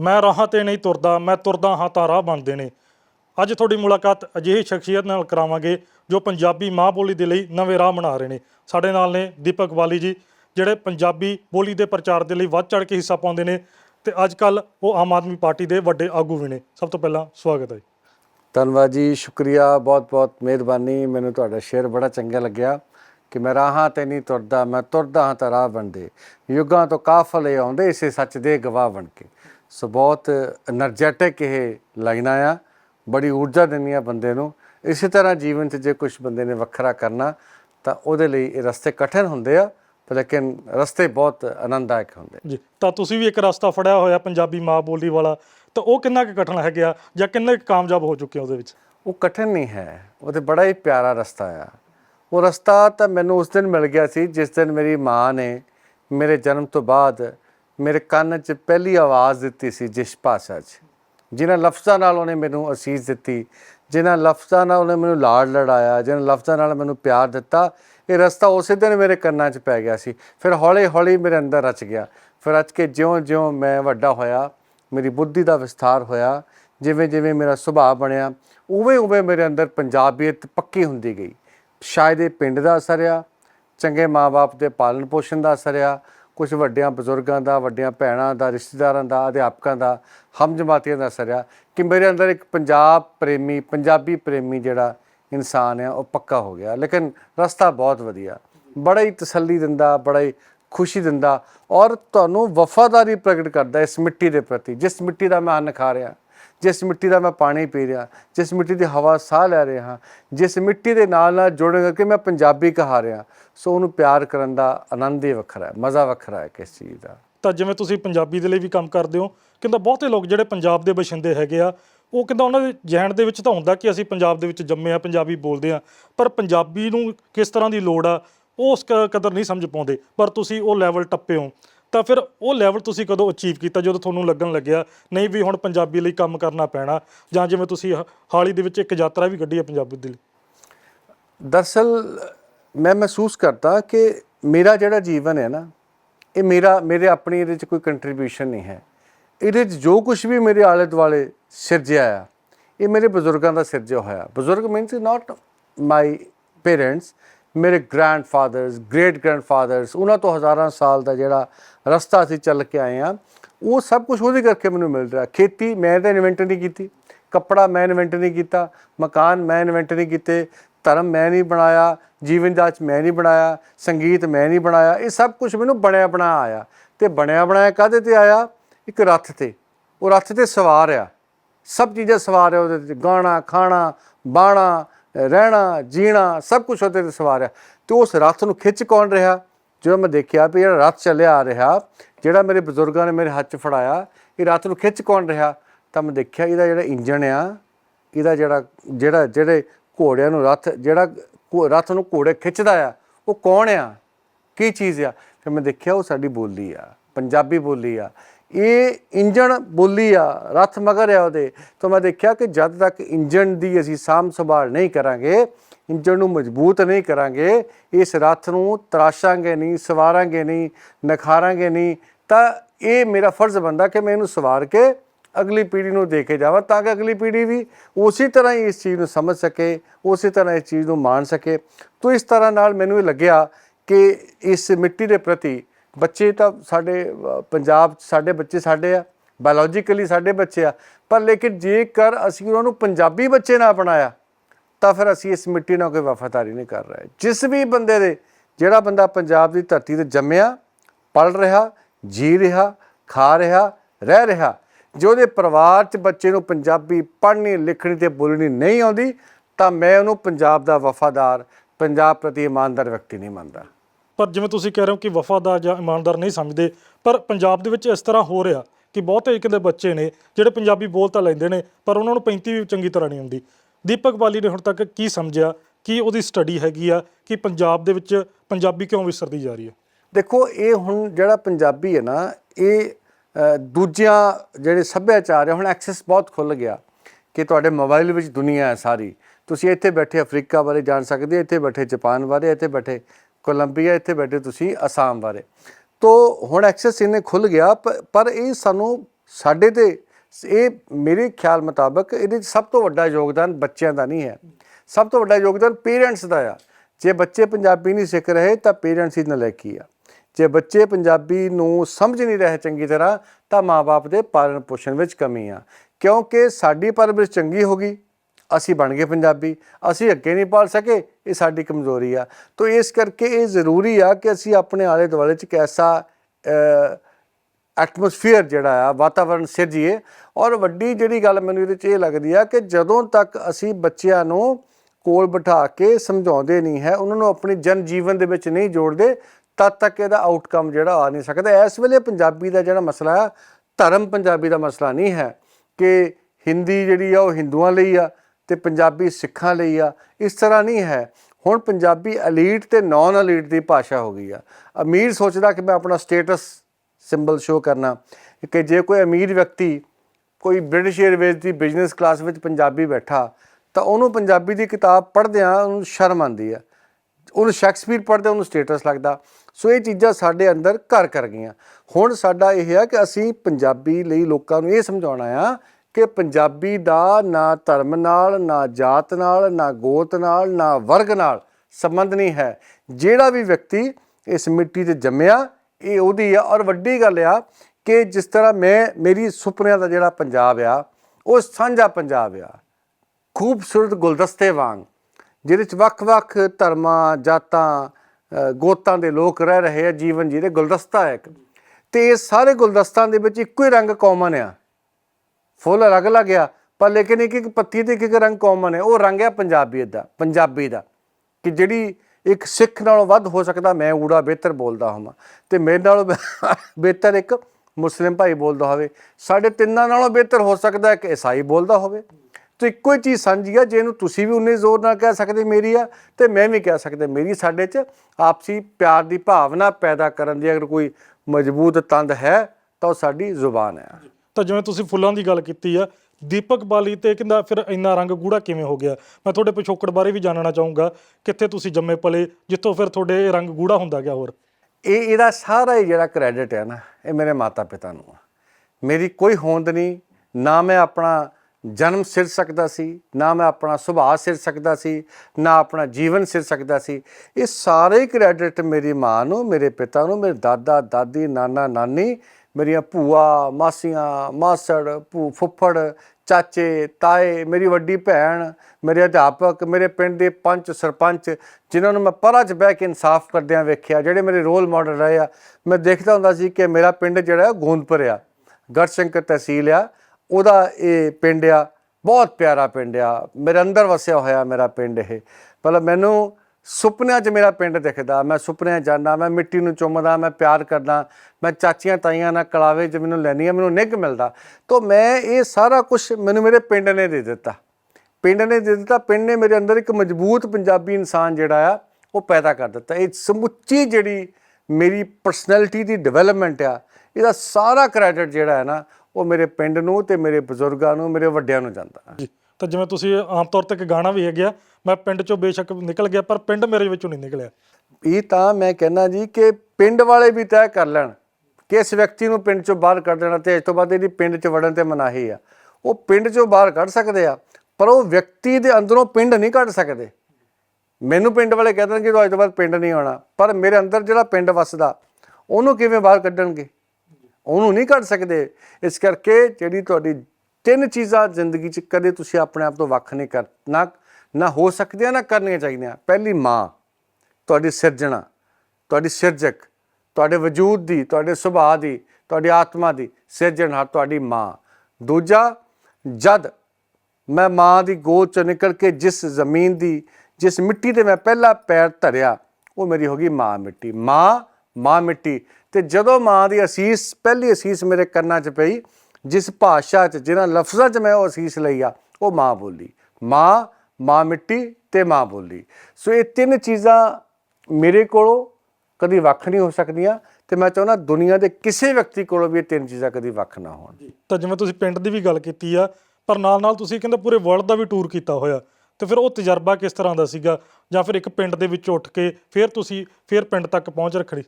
ਮੈਂ ਰਾਹਾਂ ਤੇ ਨਹੀਂ ਤੁਰਦਾ, ਮੈਂ ਤੁਰਦਾ ਹਾਂ ਤਾਂ ਰਾਹ ਬਣਦੇ ਨੇ। ਅੱਜ ਤੁਹਾਡੀ ਮੁਲਾਕਾਤ ਅਜਿਹੀ ਸ਼ਖਸੀਅਤ ਨਾਲ ਕਰਾਵਾਂਗੇ ਜੋ ਪੰਜਾਬੀ ਮਾਂ ਬੋਲੀ ਦੇ ਲਈ ਨਵੇਂ ਰਾਹ ਬਣਾ ਰਹੇ ਨੇ। ਸਾਡੇ ਨਾਲ ਨੇ ਦੀਪਕ ਵਾਲੀ ਜੀ, ਜਿਹੜੇ ਪੰਜਾਬੀ ਬੋਲੀ ਦੇ ਪ੍ਰਚਾਰ ਦੇ ਲਈ ਵੱਧ ਚੜ ਕੇ ਹਿੱਸਾ ਪਾਉਂਦੇ ਨੇ ਤੇ ਅੱਜ ਕੱਲ ਉਹ ਆਮ ਆਦਮੀ ਪਾਰਟੀ ਦੇ ਵੱਡੇ ਆਗੂ ਵੀ ਨੇ। ਸਭ ਤੋਂ ਪਹਿਲਾਂ ਸਵਾਗਤ ਹੈ ਜੀ। ਧੰਨਵਾਦ ਜੀ, ਸ਼ੁਕਰੀਆ ਬਹੁਤ ਬਹੁਤ ਮਿਹਰਬਾਨੀ। ਮੈਨੂੰ ਤੁਹਾਡਾ ਸ਼ੇਅਰ ਬੜਾ ਚੰਗਾ ਲੱਗਿਆ ਕਿ ਮੈਂ ਰਾਹਾਂ ਤੇ ਨਹੀਂ ਤੁਰਦਾ, ਮੈਂ ਤੁਰਦਾ ਹਾਂ ਤਾਂ ਰਾਹ ਬਣਦੇ। ਯੁੱਗਾਂ ਤੋਂ ਕਾਫਲੇ ਆਉਂਦੇ, ਇਸੇ ਸੱਚ ਦੇ ਗਵਾਹ ਬਣ ਕੇ। ਸੋ ਬਹੁਤ એનર્ਜੈਟਿਕ ਇਹ ਲਾਈਨਾਂ ਆ। ਬੜੀ ਊਰਜਾ ਦਿੰਦੀਆਂ ਬੰਦੇ ਨੂੰ। ਇਸੇ ਤਰ੍ਹਾਂ ਜੀਵਨ 'ਚ ਜੇ ਕੁਝ ਬੰਦੇ ਨੇ ਵੱਖਰਾ ਕਰਨਾ ਤਾਂ ਉਹਦੇ ਲਈ ਇਹ ਰਸਤੇ ਕਠਿਨ ਹੁੰਦੇ ਆ ਪਰ ਲੇਕਿਨ ਰਸਤੇ ਬਹੁਤ ਆਨੰਦਦਾਇਕ ਹੁੰਦੇ ਜੀ ਤਾਂ ਤੁਸੀਂ ਵੀ ਇੱਕ ਰਸਤਾ ਫੜਿਆ ਹੋਇਆ ਪੰਜਾਬੀ ਮਾਂ ਬੋਲੀ ਵਾਲਾ ਤਾਂ ਉਹ ਕਿੰਨਾ ਕੁ ਕਠਿਨ ਹੈ ਗਿਆ ਜਾਂ ਕਿੰਨਾ ਕੁ ਕਾਮਯਾਬ ਹੋ ਚੁੱਕਿਆ ਉਹਦੇ ਵਿੱਚ? ਉਹ ਕਠਿਨ ਨਹੀਂ ਹੈ। ਉਹ ਤੇ ਬੜਾ ਹੀ ਪਿਆਰਾ ਰਸਤਾ ਆ। ਉਹ ਰਸਤਾ ਤਾਂ ਮੈਨੂੰ ਉਸ ਦਿਨ ਮਿਲ ਗਿਆ ਸੀ ਜਿਸ ਦਿਨ ਮੇਰੀ ਮਾਂ ਨੇ ਮੇਰੇ ਜਨਮ ਤੋਂ ਬਾਅਦ ਮੇਰੇ ਕੰਨ 'ਚ ਪਹਿਲੀ ਆਵਾਜ਼ ਦਿੱਤੀ ਸੀ ਜਿਸ ਭਾਸ਼ਾ 'ਚ, ਜਿਨ੍ਹਾਂ ਲਫ਼ਜ਼ਾਂ ਨਾਲ ਉਹਨੇ ਮੈਨੂੰ ਅਸੀਸ ਦਿੱਤੀ, ਜਿਨ੍ਹਾਂ ਲਫ਼ਜ਼ਾਂ ਨਾਲ ਉਹਨੇ ਮੈਨੂੰ ਲਾੜ ਲੜਾਇਆ, ਜਿਨ੍ਹਾਂ ਲਫ਼ਜ਼ਾਂ ਨਾਲ ਮੈਨੂੰ ਪਿਆਰ ਦਿੱਤਾ, ਇਹ ਰਸਤਾ ਉਸੇ ਦਿਨ ਮੇਰੇ ਕੰਨਾਂ 'ਚ ਪੈ ਗਿਆ ਸੀ। ਫਿਰ ਹੌਲੀ ਹੌਲੀ ਮੇਰੇ ਅੰਦਰ ਰਚ ਗਿਆ। ਫਿਰ ਰਚ ਕੇ ਜਿਉਂ-ਜਿਉਂ ਮੈਂ ਵੱਡਾ ਹੋਇਆ, ਮੇਰੀ ਬੁੱਧੀ ਦਾ ਵਿਸਥਾਰ ਹੋਇਆ ਜਿਵੇਂ ਜਿਵੇਂ ਮੇਰਾ ਸੁਭਾਅ ਬਣਿਆ ਉਵੇਂ ਉਵੇਂ ਮੇਰੇ ਅੰਦਰ ਪੰਜਾਬੀਅਤ ਪੱਕੀ ਹੁੰਦੀ ਗਈ। ਸ਼ਾਇਦ ਇਹ ਪਿੰਡ ਦਾ ਅਸਰ ਆ, ਚੰਗੇ ਮਾਪੇ ਦੇ ਪਾਲਣ ਪੋਸ਼ਣ ਦਾ ਅਸਰ ਆ ਕੁਝ ਵੱਡਿਆਂ ਬਜ਼ੁਰਗਾਂ ਦਾ, ਵੱਡੀਆਂ ਭੈਣਾਂ ਦਾ, ਰਿਸ਼ਤੇਦਾਰਾਂ ਦਾ, ਅਧਿਆਪਕਾਂ ਦਾ ਹਮ ਜਮਾਤੀਆਂ ਦਾ ਅਸਰ ਆ ਕਿ ਮੇਰੇ ਅੰਦਰ ਇੱਕ ਪੰਜਾਬ ਪ੍ਰੇਮੀ, ਪੰਜਾਬੀ ਪ੍ਰੇਮੀ ਜਿਹੜਾ ਇਨਸਾਨ ਆ ਉਹ ਪੱਕਾ ਹੋ ਗਿਆ। ਲੇਕਿਨ ਰਸਤਾ ਬਹੁਤ ਵਧੀਆ। ਬੜਾ ਹੀ ਤਸੱਲੀ ਦਿੰਦਾ, ਬੜਾ ਹੀ ਖੁਸ਼ੀ ਦਿੰਦਾ ਔਰ ਤੁਹਾਨੂੰ ਵਫਾਦਾਰੀ ਪ੍ਰਗਟ ਕਰਦਾ ਇਸ ਮਿੱਟੀ ਦੇ ਪ੍ਰਤੀ, ਜਿਸ ਮਿੱਟੀ ਦਾ ਮੈਂ ਅੰਨ ਖਾ ਰਿਹਾ। ਜਿਸ ਮਿੱਟੀ ਦਾ ਮੈਂ ਪਾਣੀ ਪੀ ਰਿਹਾ, ਜਿਸ ਮਿੱਟੀ ਦੀ ਹਵਾ ਸਾਹ ਲੈ ਰਿਹਾ ਹਾਂ ਜਿਸ ਮਿੱਟੀ ਦੇ ਨਾਲ ਨਾਲ ਜੁੜਨ ਕਰਕੇ ਮੈਂ ਪੰਜਾਬੀ ਕਹਾ ਰਿਹਾ। ਸੋ ਉਹਨੂੰ ਪਿਆਰ ਕਰਨ ਦਾ ਆਨੰਦ ਹੀ ਵੱਖਰਾ ਹੈ, ਮਜ਼ਾ ਵੱਖਰਾ ਹੈ ਕਿਸ ਚੀਜ਼ ਦਾ। ਤਾਂ ਜਿਵੇਂ ਤੁਸੀਂ ਪੰਜਾਬੀ ਦੇ ਲਈ ਵੀ ਕੰਮ ਕਰਦੇ ਹੋ, ਕਹਿੰਦਾ ਬਹੁਤੇ ਲੋਕ ਜਿਹੜੇ ਪੰਜਾਬ ਦੇ ਵਸਿੰਦੇ ਹੈਗੇ ਆ, ਉਹ ਕਹਿੰਦਾ ਉਹਨਾਂ ਦੇ ਜਹਿਣ ਦੇ ਵਿੱਚ ਤਾਂ ਹੁੰਦਾ ਕਿ ਅਸੀਂ ਪੰਜਾਬ ਦੇ ਵਿੱਚ ਜੰਮੇ ਆ ਪੰਜਾਬੀ ਬੋਲਦੇ ਆ ਪਰ ਪੰਜਾਬੀ ਨੂੰ ਕਿਸ ਤਰ੍ਹਾਂ ਦੀ ਲੋੜ ਆ, ਉਹ ਉਸ ਕ- ਕਦਰ ਨਹੀਂ ਸਮਝ ਪਾਉਂਦੇ। ਪਰ ਤੁਸੀਂ ਉਹ ਲੈਵਲ ਟੱਪੇ ਹੋ। ਤਾਂ ਫਿਰ ਉਹ ਲੈਵਲ ਤੁਸੀਂ ਕਦੋਂ ਅਚੀਵ ਕੀਤਾ ਜਦੋਂ ਤੁਹਾਨੂੰ ਲੱਗਣ ਲੱਗਿਆ, ਨਹੀਂ ਵੀ ਹੁਣ ਪੰਜਾਬੀ ਲਈ ਕੰਮ ਕਰਨਾ ਪੈਣਾ, ਜਾਂ ਜਿਵੇਂ ਤੁਸੀਂ ਹ- ਹਾਲ ਹੀ ਦੇ ਵਿੱਚ ਇੱਕ ਯਾਤਰਾ ਵੀ ਕੱਢੀ ਹੈ ਪੰਜਾਬੀ ਦੇ ਲਈ? ਦਰਸਲ ਮੈਂ ਮਹਿਸੂਸ ਕਰਦਾ ਕਿ ਮੇਰਾ ਜਿਹੜਾ ਜੀਵਨ ਹੈ ਨਾ, ਇਹ ਮੇਰਾ, ਮੇਰੇ ਆਪਣੀ ਇਹਦੇ 'ਚ ਕੋਈ ਕੰਟਰੀਬਿਊਸ਼ਨ ਨਹੀਂ ਹੈ। ਇਹਦੇ 'ਚ ਜੋ ਕੁਝ ਵੀ ਮੇਰੇ ਆਲੇ ਦੁਆਲੇ ਸਿਰਜਿਆ ਆ, ਇਹ ਮੇਰੇ ਬਜ਼ੁਰਗਾਂ ਦਾ ਸਿਰਜਿਆ ਹੋਇਆ। ਬਜ਼ੁਰਗ ਮੀਨਸ ਨਾਟ ਮਾਈ ਪੇਰੈਂਟਸ ਮੇਰੇ ਗ੍ਰੈਂਡਫਾਦਰਸ ਗ੍ਰੇਟ ਗ੍ਰੈਂਡਫਾਦਰਸ ਉਹਨਾਂ ਤੋਂ ਹਜ਼ਾਰਾਂ ਸਾਲ ਦਾ ਜਿਹੜਾ ਰਸਤਾ ਅਸੀਂ ਚੱਲ ਕੇ ਆਏ ਆ ਉਹ ਸਭ ਕੁਝ ਉਹਦੇ ਕਰਕੇ ਮੈਨੂੰ ਮਿਲ ਰਿਹਾ। ਖੇਤੀ ਮੈਂ ਤਾਂ ਇਨਵੈਂਟ ਨਹੀਂ ਕੀਤੀ, ਕੱਪੜਾ ਮੈਂ ਇਨਵੈਂਟ ਨਹੀਂ ਕੀਤਾ, ਮਕਾਨ ਮੈਂ ਇਨਵੈਂਟ ਨਹੀਂ ਕੀਤੇ, ਧਰਮ ਮੈਂ ਨਹੀਂ ਬਣਾਇਆ, ਜੀਵਨ ਜਾਚ ਮੈਂ ਨਹੀਂ ਬਣਾਇਆ, ਸੰਗੀਤ ਮੈਂ ਨਹੀਂ ਬਣਾਇਆ, ਇਹ ਸਭ ਕੁਝ ਮੈਨੂੰ ਬਣਿਆ ਬਣਾਇਆ ਆਇਆ। ਤੇ ਬਣਿਆ ਬਣਾਇਆ ਕਾਹਦੇ ਤੇ ਆਇਆ? ਇੱਕ ਰੱਥ ਤੇ। ਉਹ ਰੱਥ ਤੇ ਸਵਾਰ ਆ। ਸਭ ਚੀਜ਼ਾਂ ਸਵਾਰ ਆ ਉਹਦੇ ਤੇ। ਗਾਣਾ, ਖਾਣਾ, ਬਾਣਾ ਰਹਿਣਾ, ਜੀਣਾ, ਸਭ ਕੁਝ ਉਹਦੇ ਤੇ ਸਵਾਰਿਆ ਆ ਤੇ ਉਸ ਰੱਥ ਨੂੰ ਖਿੱਚ ਕੌਣ ਰਿਹਾ? ਜਦੋਂ ਮੈਂ ਦੇਖਿਆ ਵੀ ਜਿਹੜਾ ਰੱਥ ਚੱਲਿਆ ਆ ਰਿਹਾ, ਜਿਹੜਾ ਮੇਰੇ ਬਜ਼ੁਰਗਾਂ ਨੇ ਮੇਰੇ ਹੱਥ 'ਚ ਫੜਾਇਆ, ਇਹ ਰੱਥ ਨੂੰ ਖਿੱਚ ਕੌਣ ਰਿਹਾ? ਤਾਂ ਮੈਂ ਦੇਖਿਆ ਇਹਦਾ ਜਿਹੜਾ ਇੰਜਣ ਆ, ਇਹਦਾ ਜਿਹੜਾ ਜਿਹੜਾ, ਜਿਹੜੇ ਘੋੜਿਆਂ ਨੂੰ ਰੱਥ, ਜਿਹੜਾ ਘੋ- ਰੱਥ ਨੂੰ ਘੋੜੇ ਖਿੱਚਦਾ ਆ, ਉਹ ਕੌਣ ਆ? ਕੀ ਚੀਜ਼ ਆ? ਫਿਰ ਮੈਂ ਦੇਖਿਆ ਉਹ ਸਾਡੀ ਬੋਲੀ ਆ, ਪੰਜਾਬੀ ਬੋਲੀ ਆ। ਇਹ ਇੰਜਣ ਬੋਲੀ ਆ, ਰੱਥ ਮਗਰ ਆ ਉਹਦੇ। ਤਾਂ ਮੈਂ ਦੇਖਿਆ ਕਿ ਜਦ ਤੱਕ ਇੰਜਣ ਦੀ ਅਸੀਂ ਸਾਂਭ ਸੰਭਾਲ ਨਹੀਂ ਕਰਾਂਗੇ, ਇੰਜਣ ਨੂੰ ਮਜ਼ਬੂਤ ਨਹੀਂ ਕਰਾਂਗੇ, ਇਸ ਰੱਥ ਨੂੰ ਤਰਾਸ਼ਾਂਗੇ ਨਹੀਂ, ਸਵਾਰਾਂਗੇ ਨਹੀਂ, ਨਖਾਰਾਂਗੇ ਨਹੀਂ, ਤਾਂ ਇਹ ਮੇਰਾ ਫਰਜ਼ ਬਣਦਾ ਕਿ ਮੈਂ ਇਹਨੂੰ ਸਵਾਰ ਕੇ ਅਗਲੀ ਪੀੜ੍ਹੀ ਨੂੰ ਦੇ ਕੇ ਜਾਵਾਂ ਤਾਂ ਕਿ ਅਗਲੀ ਪੀੜ੍ਹੀ ਵੀ ਉਸੇ ਤਰ੍ਹਾਂ ਹੀ ਇਸ ਚੀਜ਼ ਨੂੰ ਸਮਝ ਸਕੇ, ਉਸੇ ਤਰ੍ਹਾਂ ਇਸ ਚੀਜ਼ ਨੂੰ ਮਾਣ ਸਕੇ। ਤੋਂ ਇਸ ਤਰ੍ਹਾਂ ਨਾਲ ਮੈਨੂੰ ਇਹ ਲੱਗਿਆ ਕਿ ਇਸ ਮਿੱਟੀ ਦੇ ਪ੍ਰਤੀ ਬੱਚੇ ਤਾਂ ਸਾਡੇ ਪੰਜਾਬ 'ਚ ਸਾਡੇ ਬੱਚੇ ਸਾਡੇ ਆ ਬਾਇਓਲੋਜੀਕਲੀ ਸਾਡੇ ਬੱਚੇ ਆ, ਪਰ ਲੇਕਿਨ ਜੇਕਰ ਅਸੀਂ ਉਹਨਾਂ ਨੂੰ ਪੰਜਾਬੀ ਬੱਚੇ ਨਾ ਅਪਣਾਇਆ, ਤਾਂ ਫਿਰ ਅਸੀਂ ਇਸ ਮਿੱਟੀ ਨਾਲ ਕੋਈ ਵਫਾਦਾਰੀ ਨਹੀਂ ਕਰ ਰਹੇ। ਜਿਸ ਵੀ ਬੰਦੇ ਦੇ, ਜਿਹੜਾ ਬੰਦਾ ਪੰਜਾਬ ਦੀ ਧਰਤੀ ਤੇ ਜੰਮਿਆ, ਪਲ ਰਿਹਾ, ਜੀ ਰਿਹਾ, ਖਾ ਰਿਹਾ, ਰਹਿ ਰਿਹਾ, ਜੇ ਉਹਦੇ ਪਰਿਵਾਰ 'ਚ ਬੱਚੇ ਨੂੰ ਪੰਜਾਬੀ ਪੜ੍ਹਨੀ, ਲਿਖਣੀ ਤੇ ਬੋਲਣੀ ਨਹੀਂ ਆਉਂਦੀ, ਤਾਂ ਮੈਂ ਉਹਨੂੰ ਪੰਜਾਬ ਦਾ ਵਫਾਦਾਰ, ਪੰਜਾਬ ਪ੍ਰਤੀ ਇਮਾਨਦਾਰ ਵਿਅਕਤੀ ਨਹੀਂ ਮੰਨਦਾ। ਪਰ ਜਿਵੇਂ ਤੁਸੀਂ ਕਹਿ ਰਹੇ ਹੋ ਕਿ ਵਫਾਦਾਰ ਜਾਂ ਇਮਾਨਦਾਰ ਨਹੀਂ ਸਮਝਦੇ, ਪਰ ਪੰਜਾਬ ਦੇ ਵਿੱਚ ਇਸ ਤਰ੍ਹਾਂ ਹੋ ਰਿਹਾ ਕਿ ਬਹੁਤੇ ਕਿਤੇ ਬੱਚੇ ਨੇ, ਜਿਹੜੇ ਪੰਜਾਬੀ ਬੋਲ ਤਾਂ ਲੈਂਦੇ ਨੇ, ਪਰ ਉਹਨਾਂ ਨੂੰ 35 ਵੀ ਚੰਗੀ ਤਰ੍ਹਾਂ ਨਹੀਂ ਆਉਂਦੀ। ਦੀਪਕ ਬਾਲੀ ਨੇ ਹੁਣ ਤੱਕ ਕੀ ਸਮਝਿਆ, ਕੀ ਉਹਦੀ ਸਟੱਡੀ ਹੈਗੀ ਆ, ਕਿ ਪੰਜਾਬ ਦੇ ਵਿੱਚ ਪੰਜਾਬੀ ਕਿਉਂ ਵਿਸਰਦੀ ਜਾ ਰਹੀ ਹੈ? ਦੇਖੋ, ਇਹ ਹੁਣ ਜਿਹੜਾ ਪੰਜਾਬੀ ਹੈ ਨਾ, ਇਹ ਦੂਜਿਆਂ ਜਿਹੜੇ ਸੱਭਿਆਚਾਰ ਹੈ ਹੁਣ ਐਕਸੈਸ ਬਹੁਤ ਖੁੱਲ ਗਿਆ ਕਿ ਤੁਹਾਡੇ ਮੋਬਾਈਲ ਵਿੱਚ ਦੁਨੀਆ ਹੈ ਸਾਰੀ। ਤੁਸੀਂ ਇੱਥੇ ਬੈਠੇ ਅਫਰੀਕਾ ਬਾਰੇ ਜਾਣ ਸਕਦੇ ਹੋ, ਇੱਥੇ ਬੈਠੇ ਜਾਪਾਨ ਬਾਰੇ, ਇੱਥੇ ਬੈਠੇ ਕੋਲੰਬੀਆ ਇੱਥੇ ਬੈਠੇ ਤੁਸੀਂ ਅਸਾਮ ਬਾਰੇ। ਤੋ ਹੁਣ ਐਕਸੈਸ ਇਹਨੇ ਖੁੱਲ ਗਿਆ, ਪ- ਪਰ ਇਹ ਸਾਨੂੰ ਸਾਡੇ ਤੇ, ਇਹ ਮੇਰੇ ਖਿਆਲ ਮੁਤਾਬਕ ਇਹਦੇ 'ਚ ਸਭ ਤੋਂ ਵੱਡਾ ਯੋਗਦਾਨ ਬੱਚਿਆਂ ਦਾ ਨਹੀਂ ਹੈ। ਸਭ ਤੋਂ ਵੱਡਾ ਯੋਗਦਾਨ ਪੇਰੈਂਟਸ ਦਾ ਆ। ਜੇ ਬੱਚੇ ਪੰਜਾਬੀ ਨਹੀਂ ਸਿੱਖ ਰਹੇ ਤਾਂ ਪੇਰੈਂਟਸ ਹੀ ਨਲਾਇਕੀ ਆ। ਜੇ ਬੱਚੇ ਪੰਜਾਬੀ ਨੂੰ ਸਮਝ ਨਹੀਂ ਰਹੇ ਚੰਗੀ ਤਰ੍ਹਾਂ ਤਾਂ ਮਾਪੇ ਦੇ ਪਾਲਣ ਪੋਸ਼ਣ ਵਿੱਚ ਕਮੀ ਆ। ਕਿਉਂਕਿ ਸਾਡੀ ਪਰਵਰਿਸ਼ ਚੰਗੀ ਹੋ ਗਈ। ਅਸੀਂ ਬਣ ਗਏ ਪੰਜਾਬੀ। ਅਸੀਂ ਅੱਗੇ ਨਹੀਂ ਪਾਲ ਸਕੇ। ਇਹ ਸਾਡੀ ਕਮਜ਼ੋਰੀ ਆ। ਤੋਂ ਇਸ ਕਰਕੇ ਇਹ ਜ਼ਰੂਰੀ ਆ ਕਿ ਅਸੀਂ ਆਪਣੇ ਆਲੇ ਦੁਆਲੇ 'ਚ ਕੈਸਾ ਐਟਮੋਸਫੀਅਰ ਜਿਹੜਾ ਆ ਵਾਤਾਵਰਣ ਸਿਰਜੀਏ। ਔਰ ਵੱਡੀ ਜਿਹੜੀ ਗੱਲ ਮੈਨੂੰ ਇਹਦੇ 'ਚ ਇਹ ਲੱਗਦੀ ਆ ਕਿ ਜਦੋਂ ਤੱਕ ਅਸੀਂ ਬੱਚਿਆਂ ਨੂੰ ਕੋਲ ਬਿਠਾ ਕੇ ਸਮਝਾਉਂਦੇ ਨਹੀਂ ਹੈ, ਉਹਨਾਂ ਨੂੰ ਆਪਣੀ ਜਨ ਜੀਵਨ ਦੇ ਵਿੱਚ ਨਹੀਂ ਜੋੜਦੇ, ਤਦ ਤੱਕ ਇਹਦਾ ਆਊਟਕਮ ਜਿਹੜਾ ਆ ਨਹੀਂ ਸਕਦਾ। ਇਸ ਵੇਲੇ ਪੰਜਾਬੀ ਦਾ ਜਿਹੜਾ ਮਸਲਾ ਆ, ਧਰਮ ਪੰਜਾਬੀ ਦਾ ਮਸਲਾ ਨਹੀਂ ਹੈ ਕਿ ਹਿੰਦੀ ਜਿਹੜੀ ਆ ਉਹ ਹਿੰਦੂਆਂ ਲਈ ਆ ਤੇ ਪੰਜਾਬੀ ਸਿੱਖਾਂ ਲਈ ਆ, ਇਸ ਤਰ੍ਹਾਂ ਨਹੀਂ ਹੈ। ਹੁਣ ਪੰਜਾਬੀ ਐਲੀਟ ਤੇ ਨਾਨ ਐਲੀਟ ਦੀ ਭਾਸ਼ਾ ਹੋ ਗਈ ਆ। ਅਮੀਰ ਸੋਚਦਾ ਕਿ ਮੈਂ ਆਪਣਾ ਸਟੇਟਸ ਸਿੰਬਲ ਸ਼ੋ ਕਰਨਾ, ਕਿ ਜੇ ਕੋਈ ਅਮੀਰ ਵਿਅਕਤੀ ਕੋਈ ਬ੍ਰਿਟਿਸ਼ ਏਅਰਵੇਜ਼ ਦੀ ਬਿਜ਼ਨਸ ਕਲਾਸ ਵਿੱਚ ਪੰਜਾਬੀ ਬੈਠਾ, ਤਾਂ ਉਹਨੂੰ ਪੰਜਾਬੀ ਦੀ ਕਿਤਾਬ ਪੜ੍ਹਦਿਆਂ ਉਹਨੂੰ ਸ਼ਰਮ ਆਉਂਦੀ ਆ। ਉਹਨੂੰ ਸ਼ੈਕਸਪੀਅਰ ਪੜ੍ਹਦੇ ਉਹਨੂੰ ਸਟੇਟਸ ਲੱਗਦਾ। ਸੋ ਇਹ ਚੀਜ਼ਾਂ ਸਾਡੇ ਅੰਦਰ ਘਰ ਕਰ ਗਈਆਂ। ਹੁਣ ਸਾਡਾ ਇਹ ਹੈ ਕਿ ਅਸੀਂ ਪੰਜਾਬੀ ਲਈ ਲੋਕਾਂ ਨੂੰ ਇਹ ਸਮਝਾਉਣਾ ਆ ਕਿ ਪੰਜਾਬੀ ਦਾ ਨਾ ਧਰਮ ਨਾਲ, ਨਾ ਜਾਤ ਨਾਲ, ਨਾ ਗੋਤ ਨਾਲ, ਨਾ ਵਰਗ ਨਾਲ ਸੰਬੰਧ ਨਹੀਂ ਹੈ। ਜਿਹੜਾ ਵੀ ਵਿਅਕਤੀ ਇਸ ਮਿੱਟੀ ਤੇ ਜੰਮਿਆ, ਇਹ ਉਹਦੀ ਆ। ਔਰ ਵੱਡੀ ਗੱਲ ਆ ਕਿ ਜਿਸ ਤਰ੍ਹਾਂ ਮੈਂ, ਮੇਰੀ ਸੁਪਨਿਆਂ ਦਾ ਜਿਹੜਾ ਪੰਜਾਬ ਆ, ਉਹ ਸਾਂਝਾ ਪੰਜਾਬ ਆ। ਖੂਬਸੂਰਤ ਗੁਲਦਸਤੇ ਵਾਂਗ, ਜਿਹਦੇ ਚ ਵੱਖ-ਵੱਖ ਧਰਮਾਂ, ਜਾਤਾਂ ਗੋਤਾਂ ਦੇ ਲੋਕ ਰਹਿ ਰਹੇ ਆ। ਜੀਵਨ ਜੀ ਦੇ ਗੁਲਦਸਤਾ ਹੈ ਇੱਕ। ਤੇ ਇਹ ਸਾਰੇ ਗੁਲਦਸਤਾਂ ਦੇ ਵਿੱਚ ਇੱਕੋ ਹੀ ਰੰਗ ਕਾਮਨ ਆ। ਫੁੱਲ ਅਲੱਗ-ਅਲੱਗ ਆ, ਪਰ ਲੇਕਿਨ ਇੱਕ ਇੱਕ ਪੱਤੀ ਤੇ ਇੱਕ ਇੱਕ ਰੰਗ ਕਾਮਨ ਹੈ, ਉਹ ਰੰਗ ਹੈ ਪੰਜਾਬੀਅਤ ਦਾ, ਪੰਜਾਬੀ ਦਾ। ਕਿ ਜਿਹੜੀ ਇੱਕ ਸਿੱਖ ਨਾਲੋਂ ਵੱਧ ਹੋ ਸਕਦਾ, ਮੈਂ ਊੜਾ ਬਿਹਤਰ ਬੋਲਦਾ ਹਾਂ ਤੇ ਮੇਰੇ ਨਾਲੋਂ ਬਿਹਤਰ ਇੱਕ ਮੁਸਲਿਮ ਭਾਈ ਬੋਲਦਾ ਹੋਵੇ। ਸਾਡੇ ਤਿੰਨਾਂ ਨਾਲੋਂ ਬਿਹਤਰ ਹੋ ਸਕਦਾ ਇੱਕ ਈਸਾਈ ਬੋਲਦਾ ਹੋਵੇ। ਤੇ ਇੱਕੋ ਹੀ ਚੀਜ਼ ਸਾਂਝੀ ਆ ਜਿਹਨੂੰ ਤੁਸੀਂ ਵੀ ਉਨੇ ਜ਼ੋਰ ਨਾਲ ਕਹਿ ਸਕਦੇ ਮੇਰੀ ਆ, ਤੇ ਮੈਂ ਵੀ ਕਹਿ ਸਕਦਾ, ਮੇਰੀ ਸਾਡੇ 'ਚ ਆਪਸੀ ਪਿਆਰ ਦੀ ਭਾਵਨਾ ਪੈਦਾ ਕਰਨ ਦੀ ਅਗਰ ਕੋਈ ਮਜ਼ਬੂਤ ਤੰਦ ਹੈ, ਤਾਂ ਉਹ ਸਾਡੀ ਜ਼ੁਬਾਨ ਹੈ। ਤਾਂ ਜਿਵੇਂ ਤੁਸੀਂ ਫੁੱਲਾਂ ਦੀ ਗੱਲ ਕੀਤੀ ਆ, ਦੀਪਕ ਬਾਲੀ ਤੇ ਕਹਿੰਦਾ ਫਿਰ ਇੰਨਾ ਰੰਗ ਗੂੜਾ ਕਿਵੇਂ ਹੋ ਗਿਆ? ਮੈਂ ਤੁਹਾਡੇ ਪਿਛੋਕੜ ਬਾਰੇ ਵੀ ਜਾਣਨਾ ਚਾਹੂੰਗਾ, ਕਿੱਥੇ ਤੁਸੀਂ ਜੰਮੇ ਪਲੇ, ਜਿੱਥੋਂ ਫਿਰ ਤੁਹਾਡੇ ਰੰਗ ਗੂੜਾ ਹੁੰਦਾ ਗਿਆ ਹੋਰ? ਇਹ, ਇਹਦਾ ਸਾਰਾ ਹੀ ਜਿਹੜਾ ਕ੍ਰੈਡਿਟ ਹੈ ਨਾ, ਇਹ ਮੇਰੇ ਮਾਤਾ ਪਿਤਾ ਨੂੰ ਆ। ਮੇਰੀ ਕੋਈ ਹੋਂਦ ਨਹੀਂ, ਨਾ ਮੈਂ ਆਪਣਾ ਜਨਮ ਸਿਰ ਸਕਦਾ ਸੀ, ਨਾ ਮੈਂ ਆਪਣਾ ਸੁਭਾਅ ਸਿਰ ਸਕਦਾ ਸੀ, ਨਾ ਆਪਣਾ ਜੀਵਨ ਸਿਰ ਸਕਦਾ ਸੀ। ਇਹ ਸਾਰੇ ਕ੍ਰੈਡਿਟ ਮੇਰੀ ਮਾਂ ਨੂੰ, ਮੇਰੇ ਪਿਤਾ ਨੂੰ, ਮੇਰੇ ਦਾਦਾ, ਦਾਦੀ, ਨਾਨਾ, ਨਾਨੀ ਮੇਰੀਆਂ ਭੂਆ, ਮਾਸੀਆਂ, ਮਾਸੜ, ਭੂ ਫੁੱਫੜ, ਚਾਚੇ, ਤਾਏ, ਮੇਰੀ ਵੱਡੀ ਭੈਣ, ਮੇਰੇ ਅਧਿਆਪਕ, ਮੇਰੇ ਪਿੰਡ ਦੇ ਪੰਚ ਸਰਪੰਚ, ਜਿਨ੍ਹਾਂ ਨੂੰ ਮੈਂ ਪਰਾਂ 'ਚ ਬਹਿ ਕੇ ਇਨਸਾਫ ਕਰਦਿਆਂ ਵੇਖਿਆ, ਜਿਹੜੇ ਮੇਰੇ ਰੋਲ ਮਾਡਲ ਰਹੇ ਆ, ਮੈਂ ਦੇਖਦਾ ਹੁੰਦਾ ਸੀ ਕਿ ਮੇਰਾ ਪਿੰਡ ਜਿਹੜਾ ਹੈ ਗੋਂਦਪੁਰ ਆ, ਗੜਸ਼ੰਕਰ ਤਹਿਸੀਲ ਆ, ਉਹਦਾ ਇਹ ਪਿੰਡ ਆ, ਬਹੁਤ ਪਿਆਰਾ ਪਿੰਡ ਆ, ਮੇਰੇ ਅੰਦਰ ਵਸਿਆ ਹੋਇਆ ਮੇਰਾ ਪਿੰਡ ਇਹ ਮਤਲਬ ਮੈਨੂੰ ਸੁਪਨਿਆਂ 'ਚ ਮੇਰਾ ਪਿੰਡ ਦਿਖਦਾ, ਮੈਂ ਸੁਪਨਿਆਂ 'ਚ ਜਾਂਦਾ, ਮੈਂ ਮਿੱਟੀ ਨੂੰ ਚੁੰਮਦਾ, ਮੈਂ ਪਿਆਰ ਕਰਦਾ, ਮੈਂ ਚਾਚੀਆਂ ਤਾਈਆਂ ਨਾਲ ਕਲਾਵੇ 'ਚ ਮੈਨੂੰ ਲੈਣੀਆਂ ਮੈਨੂੰ ਨਿੱਘ ਮਿਲਦਾ। ਤੋਂ ਮੈਂ ਇਹ ਸਾਰਾ ਕੁਝ ਮੈਨੂੰ ਮੇਰੇ ਪਿੰਡ ਨੇ ਦੇ ਦਿੱਤਾ। ਪਿੰਡ ਨੇ ਦੇ ਦਿੱਤਾ, ਪਿੰਡ ਨੇ ਮੇਰੇ ਅੰਦਰ ਇੱਕ ਮਜ਼ਬੂਤ ਪੰਜਾਬੀ ਇਨਸਾਨ ਜਿਹੜਾ ਆ, ਉਹ ਪੈਦਾ ਕਰ ਦਿੱਤਾ। ਇਹ ਸਮੁੱਚੀ ਜਿਹੜੀ ਮੇਰੀ ਪਰਸਨੈਲਿਟੀ ਦੀ ਡਿਵੈਲਪਮੈਂਟ ਆ, ਇਹਦਾ ਸਾਰਾ ਕ੍ਰੈਡਿਟ ਜਿਹੜਾ ਹੈ ਨਾ, ਉਹ ਮੇਰੇ ਪਿੰਡ ਨੂੰ ਤੇ ਮੇਰੇ ਬਜ਼ੁਰਗਾਂ ਨੂੰ, ਮੇਰੇ ਵੱਡਿਆਂ ਨੂੰ ਜਾਂਦਾ। ਜੀ, ਤਾਂ ਜਿਵੇਂ ਤੁਸੀਂ ਆਮ ਤੌਰ ਤੇ ਇੱਕ ਗਾਣਾ ਵੀ ਹੈਗਾ ਮੈਂ ਪਿੰਡ ਚੋਂ ਬੇਸ਼ੱਕ ਨਿਕਲ ਗਿਆ, ਪਰ ਪਿੰਡ ਮੇਰੇ ਵਿੱਚੋਂ ਨਹੀਂ ਨਿਕਲਿਆ। ਇਹ ਤਾਂ ਮੈਂ ਕਹਿੰਦਾ ਜੀ ਕਿ ਪਿੰਡ ਵਾਲੇ ਵੀ ਤੈਅ ਕਰ ਲੈਣ ਕਿ ਇਸ ਵਿਅਕਤੀ ਨੂੰ ਪਿੰਡ ਚੋਂ ਬਾਹਰ ਕੱਢ ਦੇਣਾ ਤੇ ਇਸ ਤੋਂ ਬਾਅਦ ਇਹਦੀ ਪਿੰਡ 'ਚ ਵੜਨ ਤੇ ਮਨਾਹੀ ਆ। ਉਹ ਪਿੰਡ 'ਚੋਂ ਬਾਹਰ ਕੱਢ ਸਕਦੇ ਆ, ਪਰ ਉਹ ਵਿਅਕਤੀ ਦੇ ਅੰਦਰੋਂ ਪਿੰਡ ਨਹੀਂ ਕੱਢ ਸਕਦੇ। ਮੈਨੂੰ ਪਿੰਡ ਵਾਲੇ ਕਹਿ ਦੇਣਗੇ ਤੂੰ ਅੱਜ ਤੋਂ ਬਾਅਦ ਪਿੰਡ ਨਹੀਂ ਆਉਣਾ, ਪਰ ਮੇਰੇ ਅੰਦਰ ਜਿਹੜਾ ਪਿੰਡ ਵੱਸਦਾ, ਉਹਨੂੰ ਕਿਵੇਂ ਬਾਹਰ ਕੱਢਣਗੇ? ਉਹਨੂੰ ਨਹੀਂ ਕੱਢ ਸਕਦੇ। ਇਸ ਕਰਕੇ ਜਿਹੜੀ ਤੁਹਾਡੀ ਤਿੰਨ ਚੀਜ਼ਾਂ ਜ਼ਿੰਦਗੀ 'ਚ ਕਦੇ ਤੁਸੀਂ ਆਪਣੇ ਆਪ ਤੋਂ ਵੱਖ ਨਹੀਂ ਕਰ ਨਾ ਹੋ ਸਕਦੀਆਂ, ਨਾ ਕਰਨੀਆਂ ਚਾਹੀਦੀਆਂ। ਪਹਿਲੀ ਮਾਂ, ਤੁਹਾਡੀ ਸਿਰਜਣਾ, ਤੁਹਾਡੀ ਸਿਰਜਕ, ਤੁਹਾਡੇ ਵਜੂਦ ਦੀ, ਤੁਹਾਡੇ ਸੁਭਾਅ ਦੀ, ਤੁਹਾਡੀ ਆਤਮਾ ਦੀ ਸਿਰਜਣਹਾਰ ਤੁਹਾਡੀ ਮਾਂ। ਦੂਜਾ, ਜਦ ਮੈਂ ਮਾਂ ਦੀ ਗੋਦ ਚੋਂ ਨਿਕਲ ਕੇ ਜਿਸ ਜ਼ਮੀਨ ਦੀ, ਜਿਸ ਮਿੱਟੀ ਤੇ ਮੈਂ ਪਹਿਲਾ ਪੈਰ ਧਰਿਆ, ਉਹ ਮੇਰੀ ਹੋ ਗਈ ਮਾਂ ਮਿੱਟੀ। ਮਾਂ ਮਾਂ ਮਿੱਟੀ। ਤੇ ਜਦੋਂ ਮਾਂ ਦੀ ਅਸੀਸ, ਪਹਿਲੀ ਅਸੀਸ ਮੇਰੇ ਕੰਨਾਂ 'ਚ ਪਈ, ਜਿਸ ਭਾਸ਼ਾ 'ਚ ਜਿਹਨਾਂ ਲਫ਼ਜ਼ਾਂ 'ਚ ਮੈਂ ਉਹ ਅਸੀਸ ਲਈ ਆ, ਉਹ ਮਾਂ ਬੋਲੀ। ਮਾਂ ਮਾਂ ਮਿੱਟੀ ਤੇ ਮਾਂ ਬੋਲੀ। ਸੋ ਇਹ ਤਿੰਨ ਚੀਜ਼ਾਂ ਮੇਰੇ ਕੋਲੋਂ ਕਦੀ ਵੱਖ ਨਹੀਂ ਹੋ ਸਕਦੀਆਂ ਤੇ ਮੈਂ ਚਾਹੁੰਦਾ ਦੁਨੀਆ ਦੇ ਕਿਸੇ ਵਿਅਕਤੀ ਕੋਲੋਂ ਵੀ ਇਹ ਤਿੰਨ ਚੀਜ਼ਾਂ ਕਦੀ ਵੱਖ ਨਾ ਹੋਣ। ਤਾਂ ਜਿਵੇਂ ਤੁਸੀਂ ਪਿੰਡ ਦੀ ਵੀ ਗੱਲ ਕੀਤੀ ਆ ਪਰ ਨਾਲ ਨਾਲ ਤੁਸੀਂ ਕਹਿੰਦੇ ਪੂਰੇ ਵਰਲਡ ਦਾ ਵੀ ਟੂਰ ਕੀਤਾ ਹੋਇਆ ਤੇ ਫਿਰ ਉਹ ਤਜਰਬਾ ਕਿਸ ਤਰ੍ਹਾਂ ਦਾ ਸੀਗਾ? ਜਾਂ ਫਿਰ ਇੱਕ ਪਿੰਡ ਦੇ ਵਿੱਚ ਉੱਠ ਕੇ ਫਿਰ ਤੁਸੀਂ ਫਿਰ ਪਿੰਡ ਤੱਕ ਪਹੁੰਚ ਰੱਖੜੀ?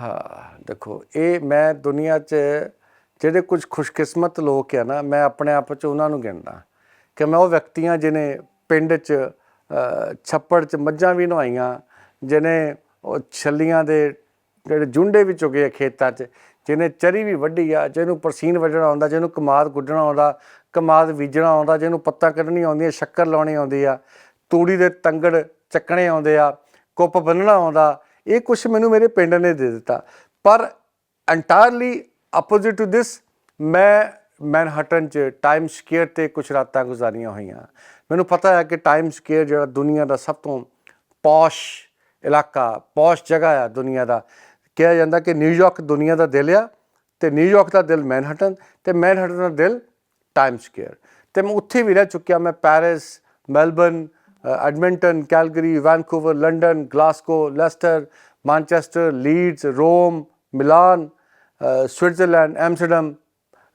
ਹਾਂ ਦੇਖੋ ਇਹ ਮੈਂ ਦੁਨੀਆ 'ਚ ਜਿਹੜੇ ਕੁਝ ਖੁਸ਼ਕਿਸਮਤ ਲੋਕ ਆ ਨਾ ਮੈਂ ਆਪਣੇ ਆਪ 'ਚ ਉਹਨਾਂ ਨੂੰ ਗਿਣਦਾ ਕਿ ਮੈਂ ਉਹ ਵਿਅਕਤੀਆਂ ਜਿਨੇ ਪਿੰਡ 'ਚ ਛੱਪੜ 'ਚ ਮੱਝਾਂ ਵੀ ਨਵਾਈਆਂ ਜਿਹਨੇ ਉਹ ਛੱਲੀਆਂ ਦੇ ਜਿਹੜੇ ਜੁੰਡੇ ਵੀ ਚੁਗੇ ਆ ਖੇਤਾਂ 'ਚ, ਜਿਹਨੇ ਚਰੀ ਵੀ ਵੱਢੀ ਆ, ਜਿਹਨੂੰ ਪਰਸੀਨ ਵੱਢਣਾ ਆਉਂਦਾ, ਜਿਹਨੂੰ ਕਮਾਦ ਗੁੱਡਣਾ ਆਉਂਦਾ, ਕਮਾਦ ਬੀਜਣਾ ਆਉਂਦਾ, ਜਿਹਨੂੰ ਪੱਤਾ ਕੱਢਣੀ ਆਉਂਦੀ ਹੈ ਸ਼ੱਕਰ ਲਾਉਣੀ ਆਉਂਦੀ ਆ, ਤੂੜੀ ਦੇ ਤੰਗੜ ਚੱਕਣੇ ਆਉਂਦੇ ਆ, ਕੁੱਪ ਬੰਨਣਾ ਆਉਂਦਾ, ਇਹ ਕੁਝ ਮੈਨੂੰ ਮੇਰੇ ਪਿੰਡ ਨੇ ਦੇ ਦਿੱਤਾ। ਪਰ ਐਂਟਾਇਰਲੀ ਆਪੋਜਿਟ ਟੂ ਦਿਸ ਮੈਂ ਮੈਨਹਟਨ ਚ ਟਾਈਮ ਸਕੁਅਰ ਤੇ ਕੁਝ ਰਾਤਾਂ ਗੁਜ਼ਾਰੀਆਂ ਹੋਈਆਂ। ਮੈਨੂੰ ਪਤਾ ਹੈ ਕਿ ਟਾਈਮ ਸਕੁਅਰ ਜਿਹੜਾ ਦੁਨੀਆ ਦਾ ਸਭ ਤੋਂ ਪੌਸ਼ ਇਲਾਕਾ, ਪੌਸ਼ ਜਗ੍ਹਾ ਆ ਦੁਨੀਆ ਦਾ। ਕਿਹਾ ਜਾਂਦਾ ਕਿ ਨਿਊਯਾਰਕ ਦੁਨੀਆ ਦਾ ਦਿਲ ਆ ਤੇ ਨਿਊਯਾਰਕ ਦਾ ਦਿਲ ਮੈਨਹਟਨ ਤੇ ਮੈਨਹਟਨ ਦਾ ਦਿਲ ਟਾਈਮ ਸਕੁਅਰ ਤੇ ਮੈਂ ਉੱਥੇ ਵੀ ਰਹਿ ਚੁੱਕਿਆ, ਮੈਂ Paris Melbourne Edmonton Calgary Vancouver London Glasgow Leicester Manchester Leeds Rome Milan Switzerland Amsterdam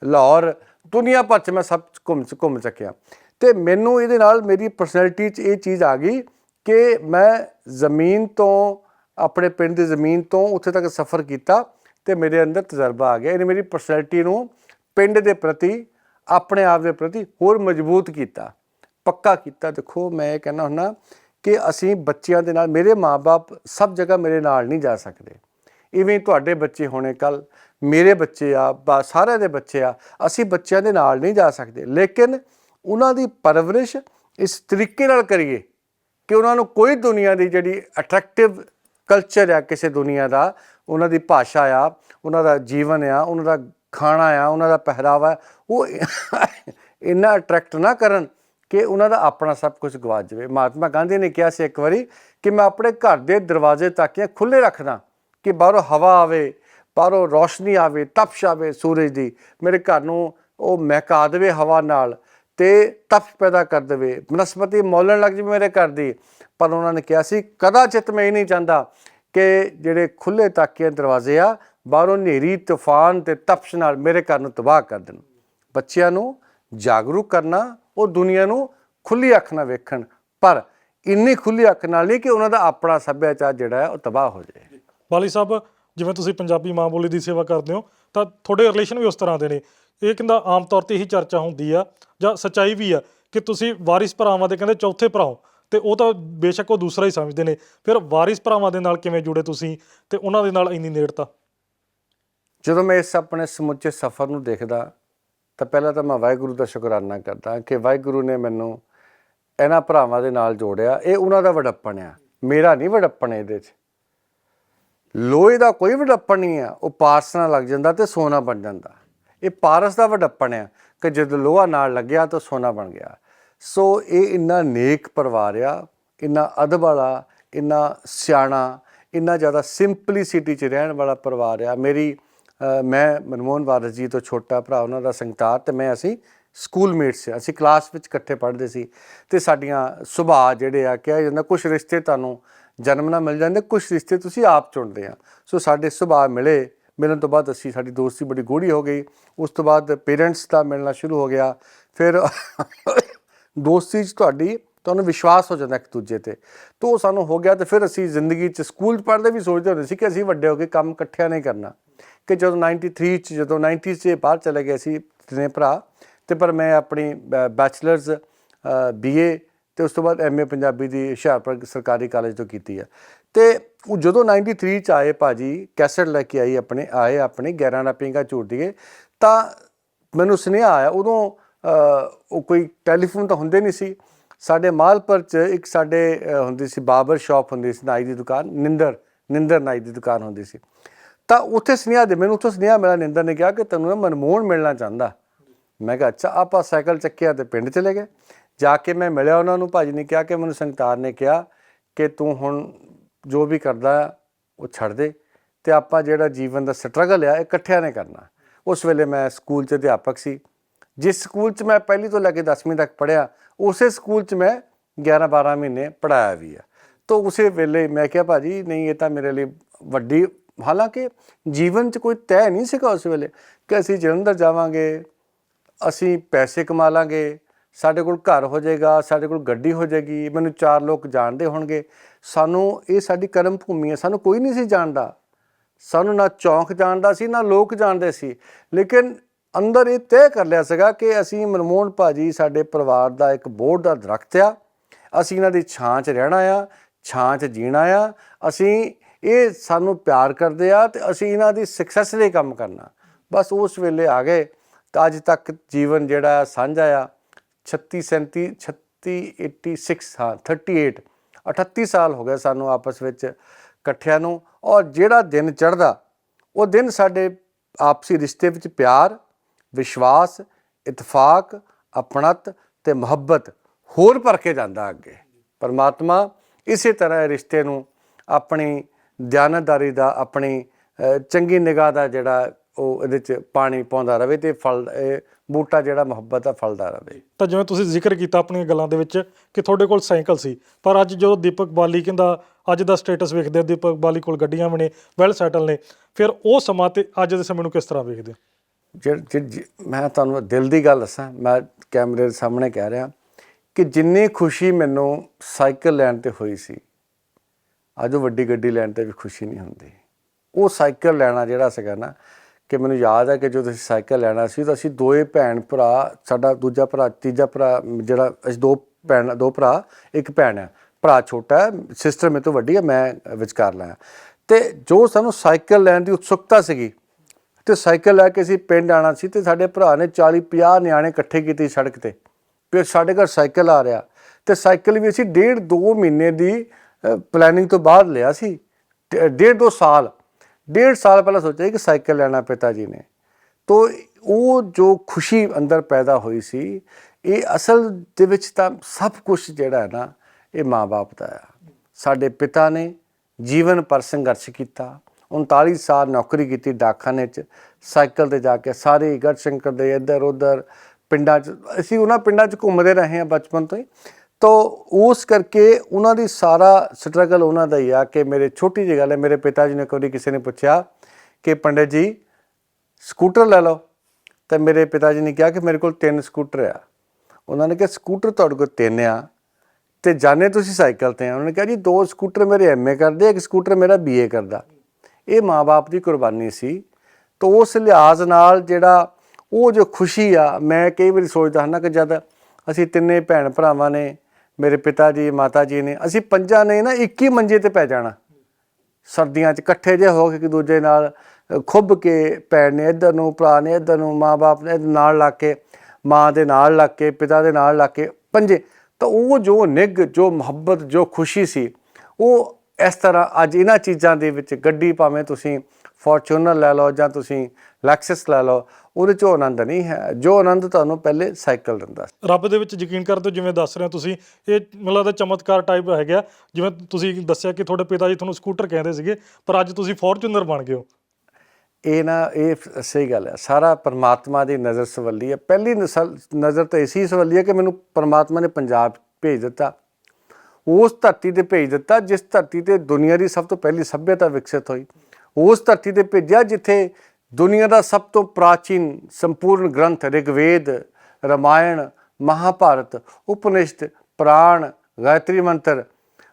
Lahore ਦੁਨੀਆ ਭਰ ਚ ਮੈਂ ਸਭ ਘੁੰਮ ਘੁੰਮ ਚੱਕਿਆ। ਤੇ ਮੈਨੂੰ ਇਹਦੇ ਨਾਲ ਮੇਰੀ ਪਰਸਨੈਲਿਟੀ 'ਚ ਇਹ ਚੀਜ਼ ਆ ਗਈ ਕਿ ਮੈਂ ਜ਼ਮੀਨ ਤੋਂ, ਆਪਣੇ ਪਿੰਡ ਦੀ ਜ਼ਮੀਨ ਤੋਂ ਉੱਥੇ ਤੱਕ ਸਫ਼ਰ ਕੀਤਾ ਤੇ ਮੇਰੇ ਅੰਦਰ ਤਜਰਬਾ ਆ ਗਿਆ। ਇਹਨੇ ਮੇਰੀ ਪਰਸਨੈਲਿਟੀ ਨੂੰ ਪਿੰਡ ਦੇ ਪ੍ਰਤੀ, ਆਪਣੇ ਆਪ ਦੇ ਪ੍ਰਤੀ ਹੋਰ ਮਜ਼ਬੂਤ ਕੀਤਾ। ਪੱਕਾ ਕੀਤਾ। ਦੇਖੋ, ਮੈਂ ਇਹ ਕਹਿੰਦਾ ਹੁੰਨਾ ਕਿ ਅਸੀਂ ਬੱਚਿਆਂ ਦੇ ਨਾਲ, ਮੇਰੇ ਮਾਪੇ ਸਭ ਜਗ੍ਹਾ ਮੇਰੇ ਨਾਲ ਨਹੀਂ ਜਾ ਸਕਦੇ। ਇਵੇਂ ਤੁਹਾਡੇ ਬੱਚੇ ਹੋਣੇ ਕੱਲ ਮੇਰੇ ਬੱਚੇ ਆ, ਬਾ, ਸਾਰਿਆਂ ਦੇ ਬੱਚੇ ਆ, ਅਸੀਂ ਬੱਚਿਆਂ ਦੇ ਨਾਲ ਨਹੀਂ ਜਾ ਸਕਦੇ। ਲੇਕਿਨ ਉਹਨਾਂ ਦੀ ਪਰਵਰਿਸ਼ ਇਸ ਤਰੀਕੇ ਨਾਲ ਕਰੀਏ ਕਿ ਉਹਨਾਂ ਨੂੰ ਕੋਈ ਦੁਨੀਆ ਦੀ ਜਿਹੜੀ ਅਟਰੈਕਟਿਵ ਕਲਚਰ ਆ, ਕਿਸੇ ਦੁਨੀਆ ਦਾ, ਉਹਨਾਂ ਦੀ ਭਾਸ਼ਾ ਆ, ਉਹਨਾਂ ਦਾ ਜੀਵਨ ਆ, ਉਹਨਾਂ ਦਾ ਖਾਣਾ ਆ, ਉਹਨਾਂ ਦਾ ਪਹਿਰਾਵਾ ਉਹ ਇੰਨਾ ਅਟਰੈਕਟ ਨਾ ਕਰਨ ਕਿ ਉਹਨਾਂ ਦਾ ਆਪਣਾ ਸਭ ਕੁਝ ਗਵਾ ਜਾਵੇ ਮਹਾਤਮਾ ਗਾਂਧੀ ਨੇ ਕਿਹਾ ਸੀ ਇੱਕ ਵਾਰੀ ਕਿ ਮੈਂ ਆਪਣੇ ਘਰ ਦੇ ਦਰਵਾਜ਼ੇ ਤਾਕੀਆਂ ਖੁੱਲੇ ਰੱਖਦਾ ਕਿ ਬਾਹਰੋਂ ਹਵਾ ਆਵੇ, ਬਾਹਰੋਂ ਰੋਸ਼ਨੀ ਆਵੇ, ਤਪਸ਼ ਆਵੇ ਸੂਰਜ ਦੀ, ਮੇਰੇ ਘਰ ਨੂੰ ਉਹ ਮਹਿਕਾ ਦੇਵੇ ਹਵਾ ਨਾਲ। ਤੇ ਤਪਸ਼ ਪੈਦਾ ਕਰ ਦੇਵੇ। ਬਨਸਪਤੀ ਮੌਲਣ ਲੱਗ ਜਾਵੇ ਮੇਰੇ ਘਰ ਦੀ। ਪਰ ਉਹਨਾਂ ਨੇ ਕਿਹਾ ਸੀ, ਕਦਾਚਿਤ ਮੈਂ ਇਹ ਨਹੀਂ ਚਾਹੁੰਦਾ ਕਿ ਜਿਹੜੇ ਖੁੱਲੇ ਤਾਕੀਆਂ ਦਰਵਾਜ਼ੇ ਆ, ਬਾਹਰੋਂ ਹਨੇਰੀ, ਤੂਫਾਨ ਤੇ ਤਪਸ਼ ਨਾਲ ਮੇਰੇ ਘਰ ਨੂੰ ਤਬਾਹ ਕਰ ਦੇਣ। ਬੱਚਿਆਂ ਨੂੰ ਜਾਗਰੂਕ ਕਰਨਾ, ਉਹ ਦੁਨੀਆ ਨੂੰ ਖੁੱਲੀ ਅੱਖ ਨਾਲ ਵੇਖਣ। ਪਰ ਇੰਨੀ ਖੁੱਲੀ ਅੱਖ ਨਾਲ ਨਹੀਂ ਕਿ ਉਹਨਾਂ ਦਾ ਆਪਣਾ ਸੱਭਿਆਚਾਰ ਜਿਹੜਾ ਹੈ, ਉਹ ਤਬਾਹ ਹੋ ਜਾਏ। ਵਾਲੀ ਸਾਹਿਬ, ਜਿਵੇਂ ਤੁਸੀਂ ਪੰਜਾਬੀ ਮਾਂ ਬੋਲੀ ਦੀ ਸੇਵਾ ਕਰਦੇ ਹੋ ਤਾਂ ਤੁਹਾਡੇ ਰਿਲੇਸ਼ਨ ਵੀ ਉਸ ਤਰ੍ਹਾਂ ਦੇ ਨੇ। ਇਹ ਕਹਿੰਦਾ ਆਮ ਤੌਰ ਤੇ ਇਹੀ ਚਰਚਾ ਹੁੰਦੀ ਆ, ਜਾਂ ਸੱਚਾਈ ਵੀ ਆ ਕਿ ਤੁਸੀਂ ਵਾਰਿਸ ਭਰਾਵਾਂ ਦੇ ਕਹਿੰਦੇ ਚੌਥੇ ਭਰਾ ਹੋ, ਤੇ ਉਹ ਤਾਂ ਬੇਸ਼ੱਕ ਉਹ ਦੂਸਰਾ ਹੀ ਸਮਝਦੇ ਨੇ। ਫਿਰ ਵਾਰਿਸ ਭਰਾਵਾਂ ਦੇ ਨਾਲ ਕਿਵੇਂ ਜੁੜੇ ਤੁਸੀਂ, ਤੇ ਉਹਨਾਂ ਦੇ ਨਾਲ ਇੰਨੀ ਨੇੜਤਾ? ਜਦੋਂ ਮੈਂ ਇਸ ਆਪਣੇ ਸਮੁੱਚੇ ਸਫ਼ਰ ਨੂੰ ਦੇਖਦਾ, ਤਾਂ ਪਹਿਲਾਂ ਤਾਂ ਮੈਂ ਵਾਹਿਗੁਰੂ ਦਾ ਸ਼ੁਕਰਾਨਾ ਕਰਦਾ ਕਿ ਵਾਹਿਗੁਰੂ ਨੇ ਮੈਨੂੰ ਇਹਨਾਂ ਭਰਾਵਾਂ ਦੇ ਨਾਲ ਜੋੜਿਆ। ਇਹ ਉਹਨਾਂ ਦਾ ਵਡੱਪਣ ਆ। ਮੇਰਾ ਨਹੀਂ ਵਡੱਪਣ ਇਹਦੇ 'ਚ। ਲੋਹੇ ਦਾ ਕੋਈ ਵਡੱਪਣ ਨਹੀਂ ਆ, ਉਹ ਪਾਰਸ ਨਾਲ ਲੱਗ ਜਾਂਦਾ ਤੇ ਸੋਨਾ ਬਣ ਜਾਂਦਾ। ਇਹ ਪਾਰਸ ਦਾ ਵਡੱਪਣ ਆ ਕਿ ਜਦੋਂ ਲੋਹਾ ਨਾਲ ਲੱਗਿਆ ਤਾਂ ਸੋਨਾ ਬਣ ਗਿਆ। ਸੋ ਇਹ ਇੰਨਾ ਨੇਕ ਪਰਿਵਾਰ ਆ, ਇੰਨਾ ਅਦਬ ਵਾਲਾ, ਇੰਨਾ ਸਿਆਣਾ, ਇੰਨਾ ਜ਼ਿਆਦਾ ਸਿੰਪਲਿਸਿਟੀ 'ਚ ਰਹਿਣ ਵਾਲਾ ਪਰਿਵਾਰ ਆ। ਮੇਰੀ ਮੈਂ ਮਨਮੋਹਨ ਵਾਰਸ ਜੀ ਤੋਂ ਛੋਟਾ ਭਰਾ, ਉਹਨਾਂ ਦਾ ਸੰਗਤਾਰ ਤੇ ਮੈਂ ਅਸੀਂ ਸਕੂਲਮੇਟਸ ਮੇਟਸ ਅਸੀਂ ਕਲਾਸ ਵਿੱਚ ਇਕੱਠੇ ਪੜ੍ਹਦੇ ਸੀ ਤੇ ਸਾਡੀਆਂ ਸੁਭਾਅ ਜਿਹੜੇ ਆ, ਕਿਹਾ ਜਾਂਦਾ ਕੁਝ ਰਿਸ਼ਤੇ ਤੁਹਾਨੂੰ ਜਨਮ ਨਾਲ ਮਿਲ ਜਾਂਦੇ ਕੁਝ ਰਿਸ਼ਤੇ ਤੁਸੀਂ ਆਪ ਚੁਣਦੇ ਆ। ਸੋ ਸਾਡੇ ਸੁਭਾਅ ਮਿਲੇ, ਮਿਲਣ ਤੋਂ ਬਾਅਦ ਅਸੀਂ, ਸਾਡੀ ਦੋਸਤੀ ਬੜੀ ਗੂੜੀ ਹੋ ਗਈ। ਉਸ ਤੋਂ ਬਾਅਦ ਪੇਰੈਂਟਸ ਦਾ ਮਿਲਣਾ ਸ਼ੁਰੂ ਹੋ ਗਿਆ। ਫਿਰ ਦੋਸਤੀ 'ਚ ਤੁਹਾਡੀ, ਤੁਹਾਨੂੰ ਵਿਸ਼ਵਾਸ ਹੋ ਜਾਂਦਾ ਇੱਕ ਦੂਜੇ ਤੇ। ਤੋਂ ਉਹ ਸਾਨੂੰ ਹੋ ਗਿਆ ਤੇ ਫਿਰ ਅਸੀਂ ਜ਼ਿੰਦਗੀ 'ਚ ਸਕੂਲ 'ਚ ਪੜ੍ਹਦੇ ਵੀ ਸੋਚਦੇ ਹੁੰਦੇ ਸੀ ਕਿ ਅਸੀਂ ਵੱਡੇ ਹੋ ਕੇ ਕੰਮ ਇਕੱਠਿਆਂ ਨਹੀਂ ਕਰਨਾ। ਕਿ ਜਦੋਂ 93 'ਚ, ਜਦੋਂ 90s 'ਚ ਬਾਹਰ ਚਲੇ ਗਏ ਸੀ ਤਿੰਨੇ ਭਰਾ, ਤੇ ਪਰ ਮੈਂ ਆਪਣੀ ਬੈਚਲਰਸ ਬੀਏ ਤੇ ਉਸ ਤੋਂ ਬਾਅਦ ਐਮਏ ਪੰਜਾਬੀ ਦੀ ਹੁਸ਼ਿਆਰਪੁਰ ਸਰਕਾਰੀ ਕਾਲਜ ਤੋਂ ਕੀਤੀ ਆ। ਤੇ ਉਹ ਜਦੋਂ 93 ਚ ਆਏ ਭਾਜੀ ਕੈਸਟ ਲੈ ਕੇ ਆਈ ਆਪਣੇ, ਆਏ ਆਪਣੇ 11 ਰਾਪਿੰਗਾ ਝੂਟ ਦੀਏ ਤਾਂ ਮੈਨੂੰ ਸੁਨੇਹਾ ਆਇਆ, ਉਦੋਂ ਉਹ ਕੋਈ ਟੈਲੀਫੋਨ ਤਾਂ ਹੁੰਦੇ ਨਹੀਂ ਸੀ। ਸਾਡੇ ਮਾਲਪੁਰ ਚ ਇੱਕ ਸਾਡੇ ਹੁੰਦੀ ਸੀ, ਬਾਬਰ ਸ਼ਾਪ ਹੁੰਦੀ ਸੀ, ਨਾਈ ਦੀ ਦੁਕਾਨ, ਨਿੰਦਰ ਨਿੰਦਰ ਨਾਈ ਦੀ ਦੁਕਾਨ ਹੁੰਦੀ ਸੀ। ਤਾਂ ਉੱਥੇ ਸੁਨੇਹਾ ਦੇ, ਮੈਨੂੰ ਉੱਥੋਂ ਸੁਨੇਹਾ ਮਿਲਿਆ, ਨਿੰਦਰ ਨੇ ਕਿਹਾ ਕਿ ਤੈਨੂੰ ਨਾ ਮਨਮੋਹਨ ਮਿਲਣਾ ਚਾਹੁੰਦਾ। ਮੈਂ ਕਿਹਾ, ਅੱਛਾ, ਆਪਾਂ ਸਾਈਕਲ ਚੱਕਿਆ ਤੇ ਪਿੰਡ ਚਲੇ ਗਏ। ਜਾ ਕੇ ਮੈਂ ਮਿਲਿਆ ਉਹਨਾਂ ਨੂੰ, ਭਾਜੀ ਨੇ ਕਿਹਾ ਕਿ ਮੈਨੂੰ ਸੰਗਤਾਰ ਨੇ ਕਿਹਾ ਕਿ ਤੂੰ ਹੁਣ ਜੋ ਵੀ ਕਰਦਾ ਉਹ ਛੱਡ ਦੇ ਤੇ ਆਪਾਂ ਜਿਹੜਾ ਜੀਵਨ ਦਾ ਸਟਰਗਲ ਆ ਇਕੱਠਿਆਂ ਨੇ ਕਰਨਾ। ਉਸ ਵੇਲੇ ਮੈਂ ਸਕੂਲ 'ਚ ਅਧਿਆਪਕ ਸੀ। ਜਿਸ ਸਕੂਲ 'ਚ ਮੈਂ ਪਹਿਲੀ ਤੋਂ ਲੈ ਕੇ 10ਵੀਂ ਤੱਕ ਪੜ੍ਹਿਆ, ਉਸੇ ਸਕੂਲ 'ਚ ਮੈਂ 11 12 ਮਹੀਨੇ ਪੜਾਇਆ ਵੀ ਆ। ਤਾਂ ਉਸੇ ਵੇਲੇ ਮੈਂ ਕਿਹਾ, ਭਾਜੀ, ਨਹੀਂ, ਇਹ ਤਾਂ ਮੇਰੇ ਲਈ ਵੱਡੀ, ਹਾਲਾਂਕਿ ਜੀਵਨ 'ਚ ਕੋਈ ਤੈਅ ਨਹੀਂ ਸੀਗਾ ਉਸ ਵੇਲੇ ਕਿ ਅਸੀਂ ਜਲੰਧਰ ਜਾਵਾਂਗੇ ਅਸੀਂ ਪੈਸੇ ਕਮਾ ਲਾਂਗੇ, ਸਾਡੇ ਕੋਲ ਘਰ ਹੋ ਜਾਏਗਾ, ਸਾਡੇ ਕੋਲ ਗੱਡੀ ਹੋ ਜਾਏਗੀ, ਮੈਨੂੰ ਚਾਰ ਲੋਕ ਜਾਣਦੇ ਹੋਣਗੇ। ਸਾਨੂੰ ਇਹ ਸਾਡੀ ਕਰਮ ਭੂਮੀ ਹੈ, ਸਾਨੂੰ ਕੋਈ ਨਹੀਂ ਸੀ ਜਾਣਦਾ। ਸਾਨੂੰ ਨਾ ਚੌਂਕ ਜਾਣਦਾ ਸੀ, ਨਾ ਲੋਕ ਜਾਣਦੇ ਸੀ। ਲੇਕਿਨ ਅੰਦਰ ਇਹ ਤੈਅ ਕਰ ਲਿਆ ਸੀਗਾ ਕਿ ਅਸੀਂ ਮਨਮੋਹਨ ਭਾਜੀ ਸਾਡੇ ਪਰਿਵਾਰ ਦਾ ਇੱਕ ਬੋਰਡ ਦਾ ਦਰਖਤ ਆ। ਅਸੀਂ ਇਹਨਾਂ ਦੀ ਛਾਂ 'ਚ ਰਹਿਣਾ ਆ, ਛਾਂ 'ਚ ਜੀਣਾ ਆ। ਅਸੀਂ ਇਹ ਸਾਨੂੰ ਪਿਆਰ ਕਰਦੇ ਆ ਤੇ ਅਸੀਂ ਇਹਨਾਂ ਦੀ ਸਕਸੈਸ ਲਈ ਕੰਮ ਕਰਨਾ। ਬਸ ਉਸ ਵੇਲੇ ਆ ਗਏ। ਤਾਂ ਅੱਜ ਤੱਕ ਜੀਵਨ ਜਿਹੜਾ ਆ ਸਾਂਝਾ ਆ 36 37 36 86 ਹਾਂ 38 38 ਸਾਲ ਹੋ ਗਏ ਸਾਨੂੰ ਆਪਸ ਵਿੱਚ ਇਕੱਠਿਆਂ ਨੂੰ ਔਰ ਜਿਹੜਾ ਦਿਨ ਚੜ੍ਹਦਾ, ਉਹ ਦਿਨ ਸਾਡੇ ਆਪਸੀ ਰਿਸ਼ਤੇ ਵਿੱਚ ਪਿਆਰ, ਵਿਸ਼ਵਾਸ, ਇਤਫਾਕ ਆਪਣਤ ਤੇ ਮੁਹੱਬਤ ਹੋਰ ਭਰ ਕੇ ਜਾਂਦਾ ਅੱਗੇ। ਪਰਮਾਤਮਾ ਇਸੇ ਤਰ੍ਹਾਂ ਇਹ ਰਿਸ਼ਤੇ ਨੂੰ ਆਪਣੀ ਦਿਆਨਤਦਾਰੀ ਦਾ, ਆਪਣੀ ਚੰਗੀ ਨਿਗਾਹ ਦਾ ਜਿਹੜਾ ਉਹ ਇਹਦੇ ਚ ਪਾਣੀ ਪਾਉਂਦਾ ਰਵੇ ਤੇ ਫਲ ਬੂਟਾ ਜਿਹੜਾ ਮੁਹੱਬਤ ਦਾ ਫਲਦਾ ਰਵੇ। ਤਾਂ ਜਿਵੇਂ ਤੁਸੀਂ ਜ਼ਿਕਰ ਕੀਤਾ ਆਪਣੀਆਂ ਗੱਲਾਂ ਦੇ ਵਿੱਚ ਕਿ ਤੁਹਾਡੇ ਕੋਲ ਸਾਈਕਲ ਸੀ ਪਰ ਅੱਜ ਜਦੋਂ ਦੀਪਕ ਬਾਲੀ ਕਹਿੰਦਾ ਅੱਜ ਦਾ ਸਟੇਟਸ ਵੇਖਦੇ ਆ ਦੀਪਕ ਬਾਲੀ ਕੋਲ ਗੱਡੀਆਂ ਵੀ ਨੇ ਵੈਲ ਸੈਟਲ ਨੇ ਫਿਰ ਉਹ ਸਮਾਂ ਤੇ ਅੱਜ ਦੇ ਸਮੇਂ ਨੂੰ ਕਿਸ ਤਰ੍ਹਾਂ ਵੇਖਦੇ ਜਿਹ- ਮੈਂ ਤੁਹਾਨੂੰ ਦਿਲ ਦੀ ਗੱਲ ਦੱਸਾਂ ਮੈਂ ਕੈਮਰੇ ਦੇ ਸਾਹਮਣੇ ਕਹਿ ਰਿਹਾ ਕਿ ਜਿੰਨੀ ਖੁਸ਼ੀ ਮੈਨੂੰ ਸਾਈਕਲ ਲੈਣ ਤੇ ਹੋਈ ਸੀ ਅੱਜ ਉਹ ਵੱਡੀ ਗੱਡੀ ਲੈਣ ਤੇ ਵੀ ਖੁਸ਼ੀ ਨਹੀਂ ਹੁੰਦੀ। ਉਹ ਸਾਈਕਲ ਲੈਣਾ ਜਿਹੜਾ ਸੀਗਾ ਨਾ ਕਿ ਮੈਨੂੰ ਯਾਦ ਹੈ ਕਿ ਜਦੋਂ ਅਸੀਂ ਸਾਈਕਲ ਲੈਣਾ ਸੀ ਤਾਂ ਅਸੀਂ ਦੋਏ ਭੈਣ ਭਰਾ, ਸਾਡਾ ਦੂਜਾ ਭਰਾ, ਤੀਜਾ ਭਰਾ, ਜਿਹੜਾ ਅਸੀਂ ਦੋ ਭੈਣ, ਦੋ ਭਰਾ, ਇੱਕ ਭੈਣ ਹੈ। ਭਰਾ ਛੋਟਾ ਹੈ ਸਿਸਟਰ ਮੇਰੇ ਤੋਂ ਵੱਡੀ ਹੈ, ਮੈਂ ਵਿਚਕਾਰ ਲਾਇਆ ਤੇ ਜੋ ਸਾਨੂੰ ਸਾਈਕਲ ਲੈਣ ਦੀ ਉਤਸੁਕਤਾ ਸੀਗੀ, ਤੇ ਸਾਈਕਲ ਲੈ ਕੇ ਅਸੀਂ ਪਿੰਡ ਆਣਾ ਸੀ ਤੇ ਸਾਡੇ ਭਰਾ ਨੇ 40 50 ਨਿਆਣੇ ਇਕੱਠੇ ਕੀਤੇ ਸੜਕ ਤੇ। ਫਿਰ ਸਾਡੇ ਘਰ ਸਾਈਕਲ ਆ ਰਿਹਾ। ਤੇ ਸਾਈਕਲ ਵੀ ਅਸੀਂ ਡੇਢ ਦੋ ਮਹੀਨੇ ਦੀ ਪਲੈਨਿੰਗ ਤੋਂ ਬਾਅਦ ਲਿਆ ਸੀ। ਡੇਢ ਦੋ ਸਾਲ। ਡੇਢ ਸਾਲ ਪਹਿਲਾਂ ਸੋਚਿਆ ਕਿ ਸਾਈਕਲ ਲੈਣਾ ਪਿਤਾ ਜੀ ਨੇ। ਤੋ ਉਹ ਜੋ ਖੁਸ਼ੀ ਅੰਦਰ ਪੈਦਾ ਹੋਈ ਸੀ, ਇਹ ਅਸਲ ਦੇ ਵਿੱਚ ਤਾਂ ਸਭ ਕੁਝ ਜਿਹੜਾ ਹੈ ਨਾ, ਇਹ ਮਾਪੇ ਦਾ ਆ। ਸਾਡੇ ਪਿਤਾ ਨੇ ਜੀਵਨ ਪਰ ਸੰਘਰਸ਼ ਕੀਤਾ। 39 ਸਾਲ ਨੌਕਰੀ ਕੀਤੀ ਡਾਕਖਾਨੇ 'ਚ, ਸਾਈਕਲ ਤੇ ਜਾ ਕੇ ਸਾਰੇ ਗੜਸ਼ੰਕਰ ਦੇ ਇੱਧਰ ਉੱਧਰ ਪਿੰਡਾਂ 'ਚ, ਅਸੀਂ ਉਹਨਾਂ ਪਿੰਡਾਂ 'ਚ ਘੁੰਮਦੇ ਰਹੇ ਹਾਂ ਬਚਪਨ ਤੋਂ ਹੀ। ਤੋ ਉਸ ਕਰਕੇ ਉਹਨਾਂ ਦੀ ਸਾਰਾ ਸਟਰਗਲ ਉਹਨਾਂ ਦਾ ਹੀ ਆ ਕਿ ਮੇਰੇ ਛੋਟੀ ਜਿਹੀ ਗੱਲ ਹੈ, ਮੇਰੇ ਪਿਤਾ ਜੀ ਨੇ ਕਦੀ ਕਿਸੇ ਨੇ ਪੁੱਛਿਆ ਕਿ ਪੰਡਿਤ ਜੀ ਸਕੂਟਰ ਲੈ ਲਓ। ਤੇ ਮੇਰੇ ਪਿਤਾ ਜੀ ਨੇ ਕਿਹਾ ਕਿ ਮੇਰੇ ਕੋਲ ਤਿੰਨ ਸਕੂਟਰ ਆ। ਉਹਨਾਂ ਨੇ ਕਿਹਾ ਸਕੂਟਰ ਤੁਹਾਡੇ ਕੋਲ ਤਿੰਨ ਆ। ਤੇ ਜਾਣੇ ਤੁਸੀਂ ਸਾਈਕਲ ਤੇ ਆ? ਉਹਨਾਂ ਨੇ ਕਿਹਾ, ਜੀ, ਦੋ ਸਕੂਟਰ ਮੇਰੇ ਐਮਏ ਕਰਦੇ ਇੱਕ ਸਕੂਟਰ ਮੇਰਾ ਬੀਏ ਕਰਦਾ। ਇਹ ਮਾਪੇ ਦੀ ਕੁਰਬਾਨੀ ਸੀ। ਤਾਂ ਉਸ ਲਿਹਾਜ਼ ਨਾਲ ਜਿਹੜਾ ਉਹ ਜੋ ਖੁਸ਼ੀ ਆ, ਮੈਂ ਕਈ ਵਾਰੀ ਸੋਚਦਾ ਹਾਂ ਨਾ ਕਿ ਜਦ ਅਸੀਂ ਤਿੰਨੇ ਭੈਣ ਭਰਾਵਾਂ ਨੇ ਮੇਰੇ ਪਿਤਾ ਜੀ, ਮਾਤਾ ਜੀ ਨੇ, ਅਸੀਂ ਪੰਜਾਂ ਨੇ ਨਾ ਇੱਕ ਹੀ ਮੰਜੇ ਤੇ ਪੈ ਜਾਣਾ। ਸਰਦੀਆਂ 'ਚ ਇਕੱਠੇ ਜੇ ਹੋ ਕੇ ਇੱਕ ਦੂਜੇ ਨਾਲ ਖੁੱਬ ਕੇ ਭੈਣ ਨੇ ਇੱਧਰ ਨੂੰ, ਭਰਾ ਨੇ ਇੱਧਰ ਨੂੰ ਮਾਂ-ਬਾਪ ਨੇ ਨਾਲ ਲੱਗ ਕੇ, ਮਾਂ ਦੇ ਨਾਲ ਲੱਗ ਕੇ, ਪਿਤਾ ਦੇ ਨਾਲ ਲੱਗ ਕੇ ਪੰਜੇ। ਤਾਂ ਉਹ ਜੋ ਨਿੱਘ, ਜੋ ਮੁਹੱਬਤ, ਜੋ ਖੁਸ਼ੀ ਸੀ, ਉਹ ਇਸ ਤਰ੍ਹਾਂ ਅੱਜ ਇਹਨਾਂ ਚੀਜ਼ਾਂ ਦੇ ਵਿੱਚ ਗੱਡੀ ਭਾਵੇਂ ਤੁਸੀਂ ਫੋਰਚੂਨਰ ਲੈ ਲਓ ਜਾਂ ਤੁਸੀਂ ਲੈਕਸਸ ਲੈ ਲਓ ਉਹਦੇ 'ਚ ਉਹ ਆਨੰਦ ਨਹੀਂ ਹੈ। ਜੋ ਆਨੰਦ ਤੁਹਾਨੂੰ ਪਹਿਲੇ ਸਾਈਕਲ ਦਿੰਦਾ। ਰੱਬ ਦੇ ਵਿੱਚ ਯਕੀਨ ਕਰਦੇ ਹੋ ਜਿਵੇਂ ਦੱਸ ਰਹੇ ਹੋ ਤੁਸੀਂ ਇਹ ਮੈਨੂੰ ਲੱਗਦਾ ਚਮਤਕਾਰ ਟਾਈਪ ਹੈਗਾ। ਜਿਵੇਂ ਤੁਸੀਂ ਦੱਸਿਆ ਕਿ ਤੁਹਾਡੇ ਪਿਤਾ ਜੀ ਤੁਹਾਨੂੰ ਸਕੂਟਰ ਕਹਿੰਦੇ ਸੀਗੇ ਪਰ ਅੱਜ ਤੁਸੀਂ ਫੋਰਚੂਨਰ ਬਣ ਗਏ ਹੋ। ਇਹ ਨਾ ਇਹ ਸਹੀ ਗੱਲ ਹੈ। ਸਾਰਾ ਪਰਮਾਤਮਾ ਦੀ ਨਜ਼ਰ ਸਵੱਲੀ ਹੈ। ਪਹਿਲੀ ਨਜ਼ਰ ਤਾਂ ਇਸੀ ਸਵੱਲੀ ਹੈ ਕਿ ਮੈਨੂੰ ਪਰਮਾਤਮਾ ਨੇ ਪੰਜਾਬ ਭੇਜ ਦਿੱਤਾ। ਉਸ ਧਰਤੀ ਤੇ ਭੇਜ ਦਿੱਤਾ ਜਿਸ ਧਰਤੀ ਤੇ ਦੁਨੀਆ ਦੀ ਸਭ ਤੋਂ ਪਹਿਲੀ ਸਭਿਅਤਾ ਵਿਕਸਿਤ ਹੋਈ। ਉਸ ਧਰਤੀ ਤੇ ਭੇਜਿਆ, ਜਿੱਥੇ ਦੁਨੀਆ ਦਾ ਸਭ ਤੋਂ ਪ੍ਰਾਚੀਨ ਸੰਪੂਰਨ ਗ੍ਰੰਥ ਰਿਗਵੇਦ, ਰਮਾਇਣ, ਮਹਾਭਾਰਤ ਉਪਨਿਸ਼ਦ ਪ੍ਰਾਣ, ਗਾਇਤਰੀ ਮੰਤਰ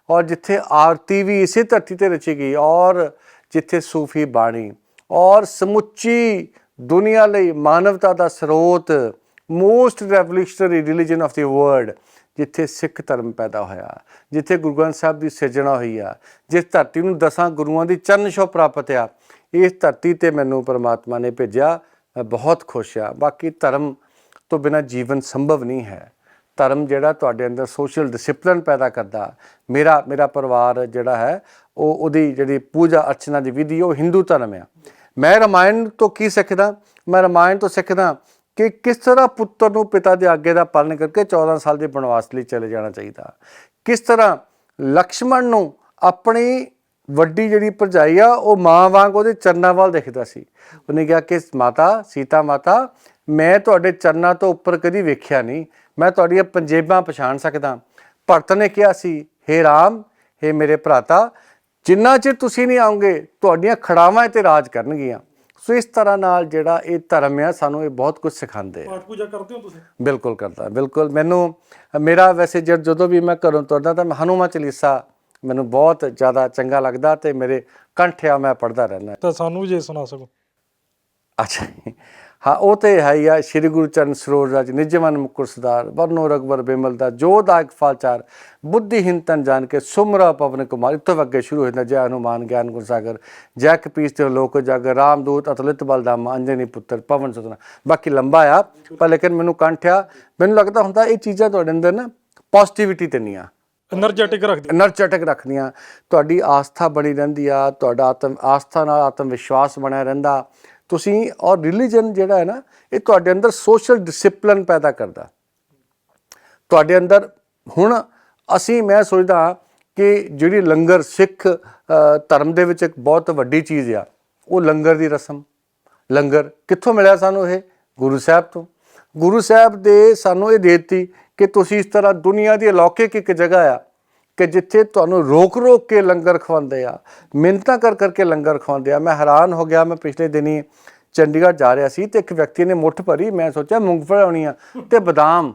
ਔਰ ਜਿੱਥੇ ਆਰਤੀ ਵੀ ਇਸੇ ਧਰਤੀ ਤੇ ਰਚੀ ਗਈ ਔਰ ਜਿੱਥੇ ਸੂਫੀ ਬਾਣੀ ਔਰ ਸਮੁੱਚੀ ਦੁਨੀਆ ਲਈ ਮਾਨਵਤਾ ਦਾ ਸਰੋਤ most revolutionary religion of the world ਜਿੱਥੇ ਸਿੱਖ ਧਰਮ ਪੈਦਾ ਹੋਇਆ, ਜਿੱਥੇ ਗੁਰੂ ਗ੍ਰੰਥ ਸਾਹਿਬ ਦੀ ਸਿਰਜਣਾ ਹੋਈ ਆ, ਜਿਸ ਧਰਤੀ ਨੂੰ ਦਸਾਂ ਗੁਰੂਆਂ ਦੀ ਚਰਨ ਛੋਹ ਪ੍ਰਾਪਤ ਆ, ਇਸ ਧਰਤੀ ਤੇ ਮੈਨੂੰ ਪਰਮਾਤਮਾ ਨੇ ਭੇਜਿਆ, ਮੈਂ ਬਹੁਤ ਖੁਸ਼ ਆ। ਬਾਕੀ ਧਰਮ ਤੋਂ ਬਿਨਾ ਜੀਵਨ ਸੰਭਵ ਨਹੀਂ ਹੈ। ਧਰਮ ਜਿਹੜਾ ਤੁਹਾਡੇ ਅੰਦਰ ਸੋਸ਼ਲ ਡਿਸਪਲਿਨ ਪੈਦਾ ਕਰਦਾ, ਮੇਰਾ ਮੇਰਾ ਪਰਿਵਾਰ ਜਿਹੜਾ ਹੈ, ਉਹ ਉਹਦੀ ਜਿਹੜੀ ਪੂਜਾ ਅਰਚਨਾ ਦੀ ਵਿਧੀ, ਉਹ ਹਿੰਦੂ ਧਰਮ ਆ। ਮੈਂ ਰਾਮਾਇਣ ਤੋਂ ਕੀ ਸਿੱਖਦਾ? ਮੈਂ ਰਾਮਾਇਣ ਤੋਂ ਸਿੱਖਦਾ ਕਿ ਕਿਸ ਤਰ੍ਹਾਂ ਪੁੱਤਰ ਨੂੰ ਪਿਤਾ ਦੇ ਆਗੇ ਦਾ ਪਾਲਣ ਕਰਕੇ 14 ਸਾਲ ਦੇ ਬਨਵਾਸ ਲਈ ਚਲੇ ਜਾਣਾ ਚਾਹੀਦਾ? ਕਿਸ ਤਰ੍ਹਾਂ ਲਕਸ਼ਮਣ ਨੂੰ ਆਪਣੀ ਵੱਡੀ ਜਿਹੜੀ ਭਰਜਾਈ ਆ, ਉਹ ਮਾਂ ਵਾਂਗ ਉਹਦੇ ਚਰਨਾਂ ਵੱਲ ਦੇਖਦਾ ਸੀ। ਉਹਨੇ ਕਿਹਾ ਕਿ ਮਾਤਾ, ਸੀਤਾ ਮਾਤਾ, ਮੈਂ ਤੁਹਾਡੇ ਚਰਨਾਂ ਤੋਂ ਉੱਪਰ ਕਦੀ ਵੇਖਿਆ ਨਹੀਂ। ਮੈਂ ਤੁਹਾਡੀਆਂ ਪੰਜੇਬਾਂ ਪਛਾਣ ਸਕਦਾ। ਭਰਤ ਨੇ ਕਿਹਾ ਸੀ हे ਰਾਮ हे ਮੇਰੇ ਭਰਾਤਾ, ਜਿੰਨਾ ਚਿਰ ਤੁਸੀਂ ਨਹੀਂ ਆਉਂਗੇ, ਤੁਹਾਡੀਆਂ ਖੜਾਵਾਂ ਤੇ ਰਾਜ ਕਰਨਗੀਆਂ। ਸੋ ਇਸ ਤਰ੍ਹਾਂ ਨਾਲ ਜਿਹੜਾ ਇਹ ਧਰਮ ਆ ਸਾਨੂੰ ਇਹ ਬਹੁਤ ਕੁਝ ਸਿਖਾਉਂਦੇ ਆ। ਪਾਠ ਪੂਜਾ ਕਰਦੇ ਹੋ ਤੁਸੀਂ? ਬਿਲਕੁਲ ਕਰਦਾ ਬਿਲਕੁਲ। ਮੈਨੂੰ ਮੇਰਾ ਵੈਸੇ ਜਦ ਜਦੋਂ ਵੀ ਮੈਂ ਘਰੋਂ ਤੁਰਦਾ ਤਾਂ ਮੈਂ ਹਨੂਮਾ ਚਾਲੀਸਾ ਮੈਨੂੰ ਬਹੁਤ ਜ਼ਿਆਦਾ ਚੰਗਾ ਲੱਗਦਾ ਤੇ ਮੇਰੇ ਕੰਠਿਆ ਮੈਂ ਪੜਦਾ ਰਹਿੰਦਾ। ਤਾਂ ਸਾਨੂੰ ਵੀ ਜੇ ਸੁਣਾ ਸਕੋ। ਅੱਛਾ। ਹਾਂ ਉਹ ਤੇ ਹੈ ਆ ਸ੍ਰੀ ਗੁਰੂ ਚਰਨ ਸਰੋਵਰ ਰਜ ਨਿਜ ਮਨ ਮੁਕੁਰ ਸਦਾਰ ਵਰਨੋ ਰਗਵਰ ਬੇਮਲ ਦਾ ਜੋ ਦਾ ਇੱਕ ਫਾਚਾਰ ਬੁੱਧੀ ਹਿੰਤਨ ਜਾਣ ਕੇ ਸੁਮਰਾ ਪਵਨ ਕੁਮਾਰ ਇਤੋਂ ਅੱਗੇ ਸ਼ੁਰੂ ਹੁੰਦਾ ਜੈ ਹਨੂਮਾਨ ਗਿਆਨ ਗੁਰ ਸਾਗਰ ਜੈ ਕਪੀਸ ਤੇ ਲੋਕ ਜਗ ਰਾਮਦੂਤ ਅਤਲਿਤ ਬਲ ਬਲਦਾਮ ਅੰਜਨੀ ਪੁੱਤਰ ਪਵਨ ਸੁਤਨਾ ਬਾਕੀ ਲੰਬਾ ਆ ਪਰ ਲੇਕਿਨ ਮੈਨੂੰ ਕੰਠਿਆ ਮੈਨੂੰ ਲੱਗਦਾ ਹੁੰਦਾ ਇਹ ਚੀਜ਼ਾਂ ਤੁਹਾਡੇ ਅੰਦਰ ਨਾ ਪੋਜ਼ਿਟਿਵਿਟੀ ਤੇ ਨਹੀਂ ਆ। એનર્ਜੈਟਿਕ ਰੱਖਦੀ એનર્ਜੈਟਿਕ ਰੱਖਦੀਆਂ। ਤੁਹਾਡੀ ਆਸਥਾ ਬਣੀ ਰਹਿੰਦੀ ਆ ਤੁਹਾਡਾ ਆਤਮ ਆਸਥਾ ਨਾਲ ਆਤਮ ਵਿਸ਼ਵਾਸ ਬਣਿਆ ਰਹਿੰਦਾ। ਤੁਸੀਂ ਔਰ ਰਿਲੀਜਨ ਜਿਹੜਾ ਹੈ ਨਾ, ਇਹ ਤੁਹਾਡੇ ਅੰਦਰ ਸੋਸ਼ਲ ਡਿਸਪਲਿਨ ਪੈਦਾ ਕਰਦਾ। ਤੁਹਾਡੇ ਅੰਦਰ ਹੁਣ ਅਸੀਂ, ਮੈਂ ਸੋਚਦਾ ਕਿ ਜਿਹੜੀ ਲੰਗਰ ਸਿੱਖ ਧਰਮ ਦੇ ਵਿੱਚ ਇੱਕ ਬਹੁਤ ਵੱਡੀ ਚੀਜ਼ ਆ, ਉਹ ਲੰਗਰ ਦੀ ਰਸਮ। ਲੰਗਰ ਕਿੱਥੋਂ ਮਿਲਿਆ ਸਾਨੂੰ ਇਹ? ਗੁਰੂ ਸਾਹਿਬ ਤੋਂ। ਗੁਰੂ ਸਾਹਿਬ ਦੇ ਸਾਨੂੰ ਇਹ ਦੇ ਦਿੱਤੀ ਕਿ ਤੁਸੀਂ ਇਸ ਤਰ੍ਹਾਂ ਦੁਨੀਆ ਦੀ ਅਲੌਕਿਕ ਇੱਕ ਜਗ੍ਹਾ ਆ ਕਿ ਜਿੱਥੇ ਤੁਹਾਨੂੰ ਰੋਕ ਰੋਕ ਕੇ ਲੰਗਰ ਖਵਾਉਂਦੇ ਆ, ਮਿਹਨਤਾਂ ਕਰ ਕਰਕੇ ਲੰਗਰ ਖਵਾਉਂਦੇ ਆ। ਮੈਂ ਹੈਰਾਨ ਹੋ ਗਿਆ, ਮੈਂ ਪਿਛਲੇ ਦਿਨੀ ਚੰਡੀਗੜ੍ਹ ਜਾ ਰਿਹਾ ਸੀ ਤੇ ਇੱਕ ਵਿਅਕਤੀ ਨੇ ਮੁੱਠ ਭਰੀ, ਮੈਂ ਸੋਚਿਆ ਮੂੰਗਫਲੀ ਆਉਣੀ ਆ ਤੇ ਬਦਾਮ।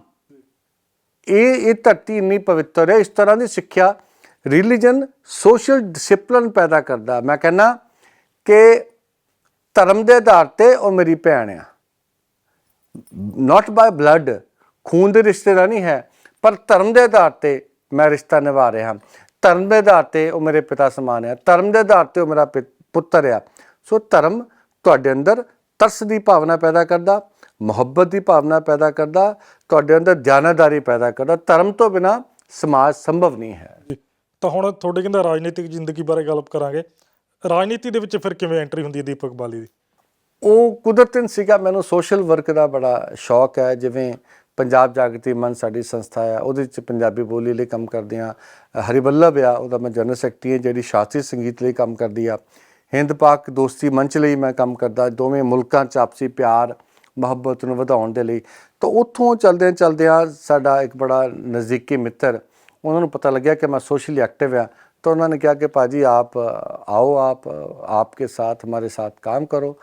ਇਹ ਇਹ ਧਰਤੀ ਇੰਨੀ ਪਵਿੱਤਰ ਹੈ, ਇਸ ਤਰ੍ਹਾਂ ਦੀ ਸਿੱਖਿਆ ਰਿਲੀਜਨ, ਸੋਸ਼ਲ ਡਿਸਪਲਿਨ ਪੈਦਾ ਕਰਦਾ। ਮੈਂ ਕਹਿੰਨਾ ਕਿ ਧਰਮ ਦੇ ਆਧਾਰ ਤੇ ਉਹ ਮੇਰੀ ਭੈਣ ਆ। ਨਾਟ ਬਾਈ ਬਲੱਡ ਖੂਨ ਦੇ ਰਿਸ਼ਤੇ ਦਾ ਨਹੀਂ ਹੈ, ਪਰ ਧਰਮ ਦੇ ਆਧਾਰ ਤੇ ਮੈਂ ਰਿਸ਼ਤਾ ਨਿਭਾ ਰਿਹਾ। ਧਰਮ ਦੇ ਆਧਾਰ ਤੇ ਉਹ ਮੇਰੇ ਪਿਤਾ ਸਮਾਨ ਹੈ। ਧਰਮ ਦੇ ਆਧਾਰ ਤੇ ਉਹ ਮੇਰਾ ਪੁੱਤਰ ਆ ਸੋ ਧਰਮ ਤੁਹਾਡੇ ਅੰਦਰ ਤਰਸ ਦੀ ਭਾਵਨਾ ਪੈਦਾ ਕਰਦਾ ਮੁਹੱਬਤ ਦੀ ਭਾਵਨਾ ਪੈਦਾ ਕਰਦਾ ਤੁਹਾਡੇ ਅੰਦਰ ਦਿਆਨਾਦਾਰੀ ਪੈਦਾ ਕਰਦਾ। ਧਰਮ ਤੋਂ ਬਿਨਾ ਸਮਾਜ ਸੰਭਵ ਨਹੀਂ ਹੈ। ਤਾਂ ਹੁਣ ਤੁਹਾਡੇ ਕਹਿੰਦਾ ਰਾਜਨੀਤਿਕ ਜ਼ਿੰਦਗੀ ਬਾਰੇ ਗੱਲ ਕਰਾਂਗੇ। ਰਾਜਨੀਤੀ ਦੇ ਵਿੱਚ ਫਿਰ ਕਿਵੇਂ ਐਂਟਰੀ ਹੁੰਦੀ ਹੈ ਦੀਪਕ ਬਾਲੀ ਦੀ? ਉਹ ਕੁਦਰਤਨ ਸੀਗਾ। ਮੈਨੂੰ ਸੋਸ਼ਲ ਵਰਕ ਦਾ ਬੜਾ ਸ਼ੌਕ ਹੈ। ਜਿਵੇਂ ਪੰਜਾਬ ਜਾਗਤੀ ਮੰਚ ਸਾਡੀ ਸੰਸਥਾ ਆ, ਉਹਦੇ ਵਿੱਚ ਪੰਜਾਬੀ ਬੋਲੀ ਲਈ ਕੰਮ ਕਰਦੇ ਆ ਹਰੀਬੱਲਭ ਆ ਉਹਦਾ ਮੈਂ ਜਨਰਲ ਸੈਕਟਰੀ ਹਾਂ, ਜਿਹੜੀ ਸ਼ਾਸਤਰੀ ਸੰਗੀਤ ਲਈ ਕੰਮ ਕਰਦੀ ਆ। ਹਿੰਦ ਪਾਕ ਦੋਸਤੀ ਮੰਚ ਲਈ ਮੈਂ ਕੰਮ ਕਰਦਾ, ਦੋਵੇਂ ਮੁਲਕਾਂ 'ਚ ਆਪਸੀ ਪਿਆਰ, ਮੁਹੱਬਤ ਨੂੰ ਵਧਾਉਣ ਦੇ ਲਈ। ਤਾਂ ਉੱਥੋਂ ਚਲਦਿਆਂ ਚਲਦਿਆਂ ਸਾਡਾ ਇੱਕ ਬੜਾ ਨਜ਼ਦੀਕੀ ਮਿੱਤਰ, ਉਹਨਾਂ ਨੂੰ ਪਤਾ ਲੱਗਿਆ ਕਿ ਮੈਂ ਸੋਸ਼ਲੀ ਐਕਟਿਵ ਆ। तो उन्होंने कहा कि पाजी आप ਆਪ, ਆਓ ਆਪ साथ ਸਾਥ ਮਾਰੇ ਸਾਥ ਕੰਮ ਕਰੋ।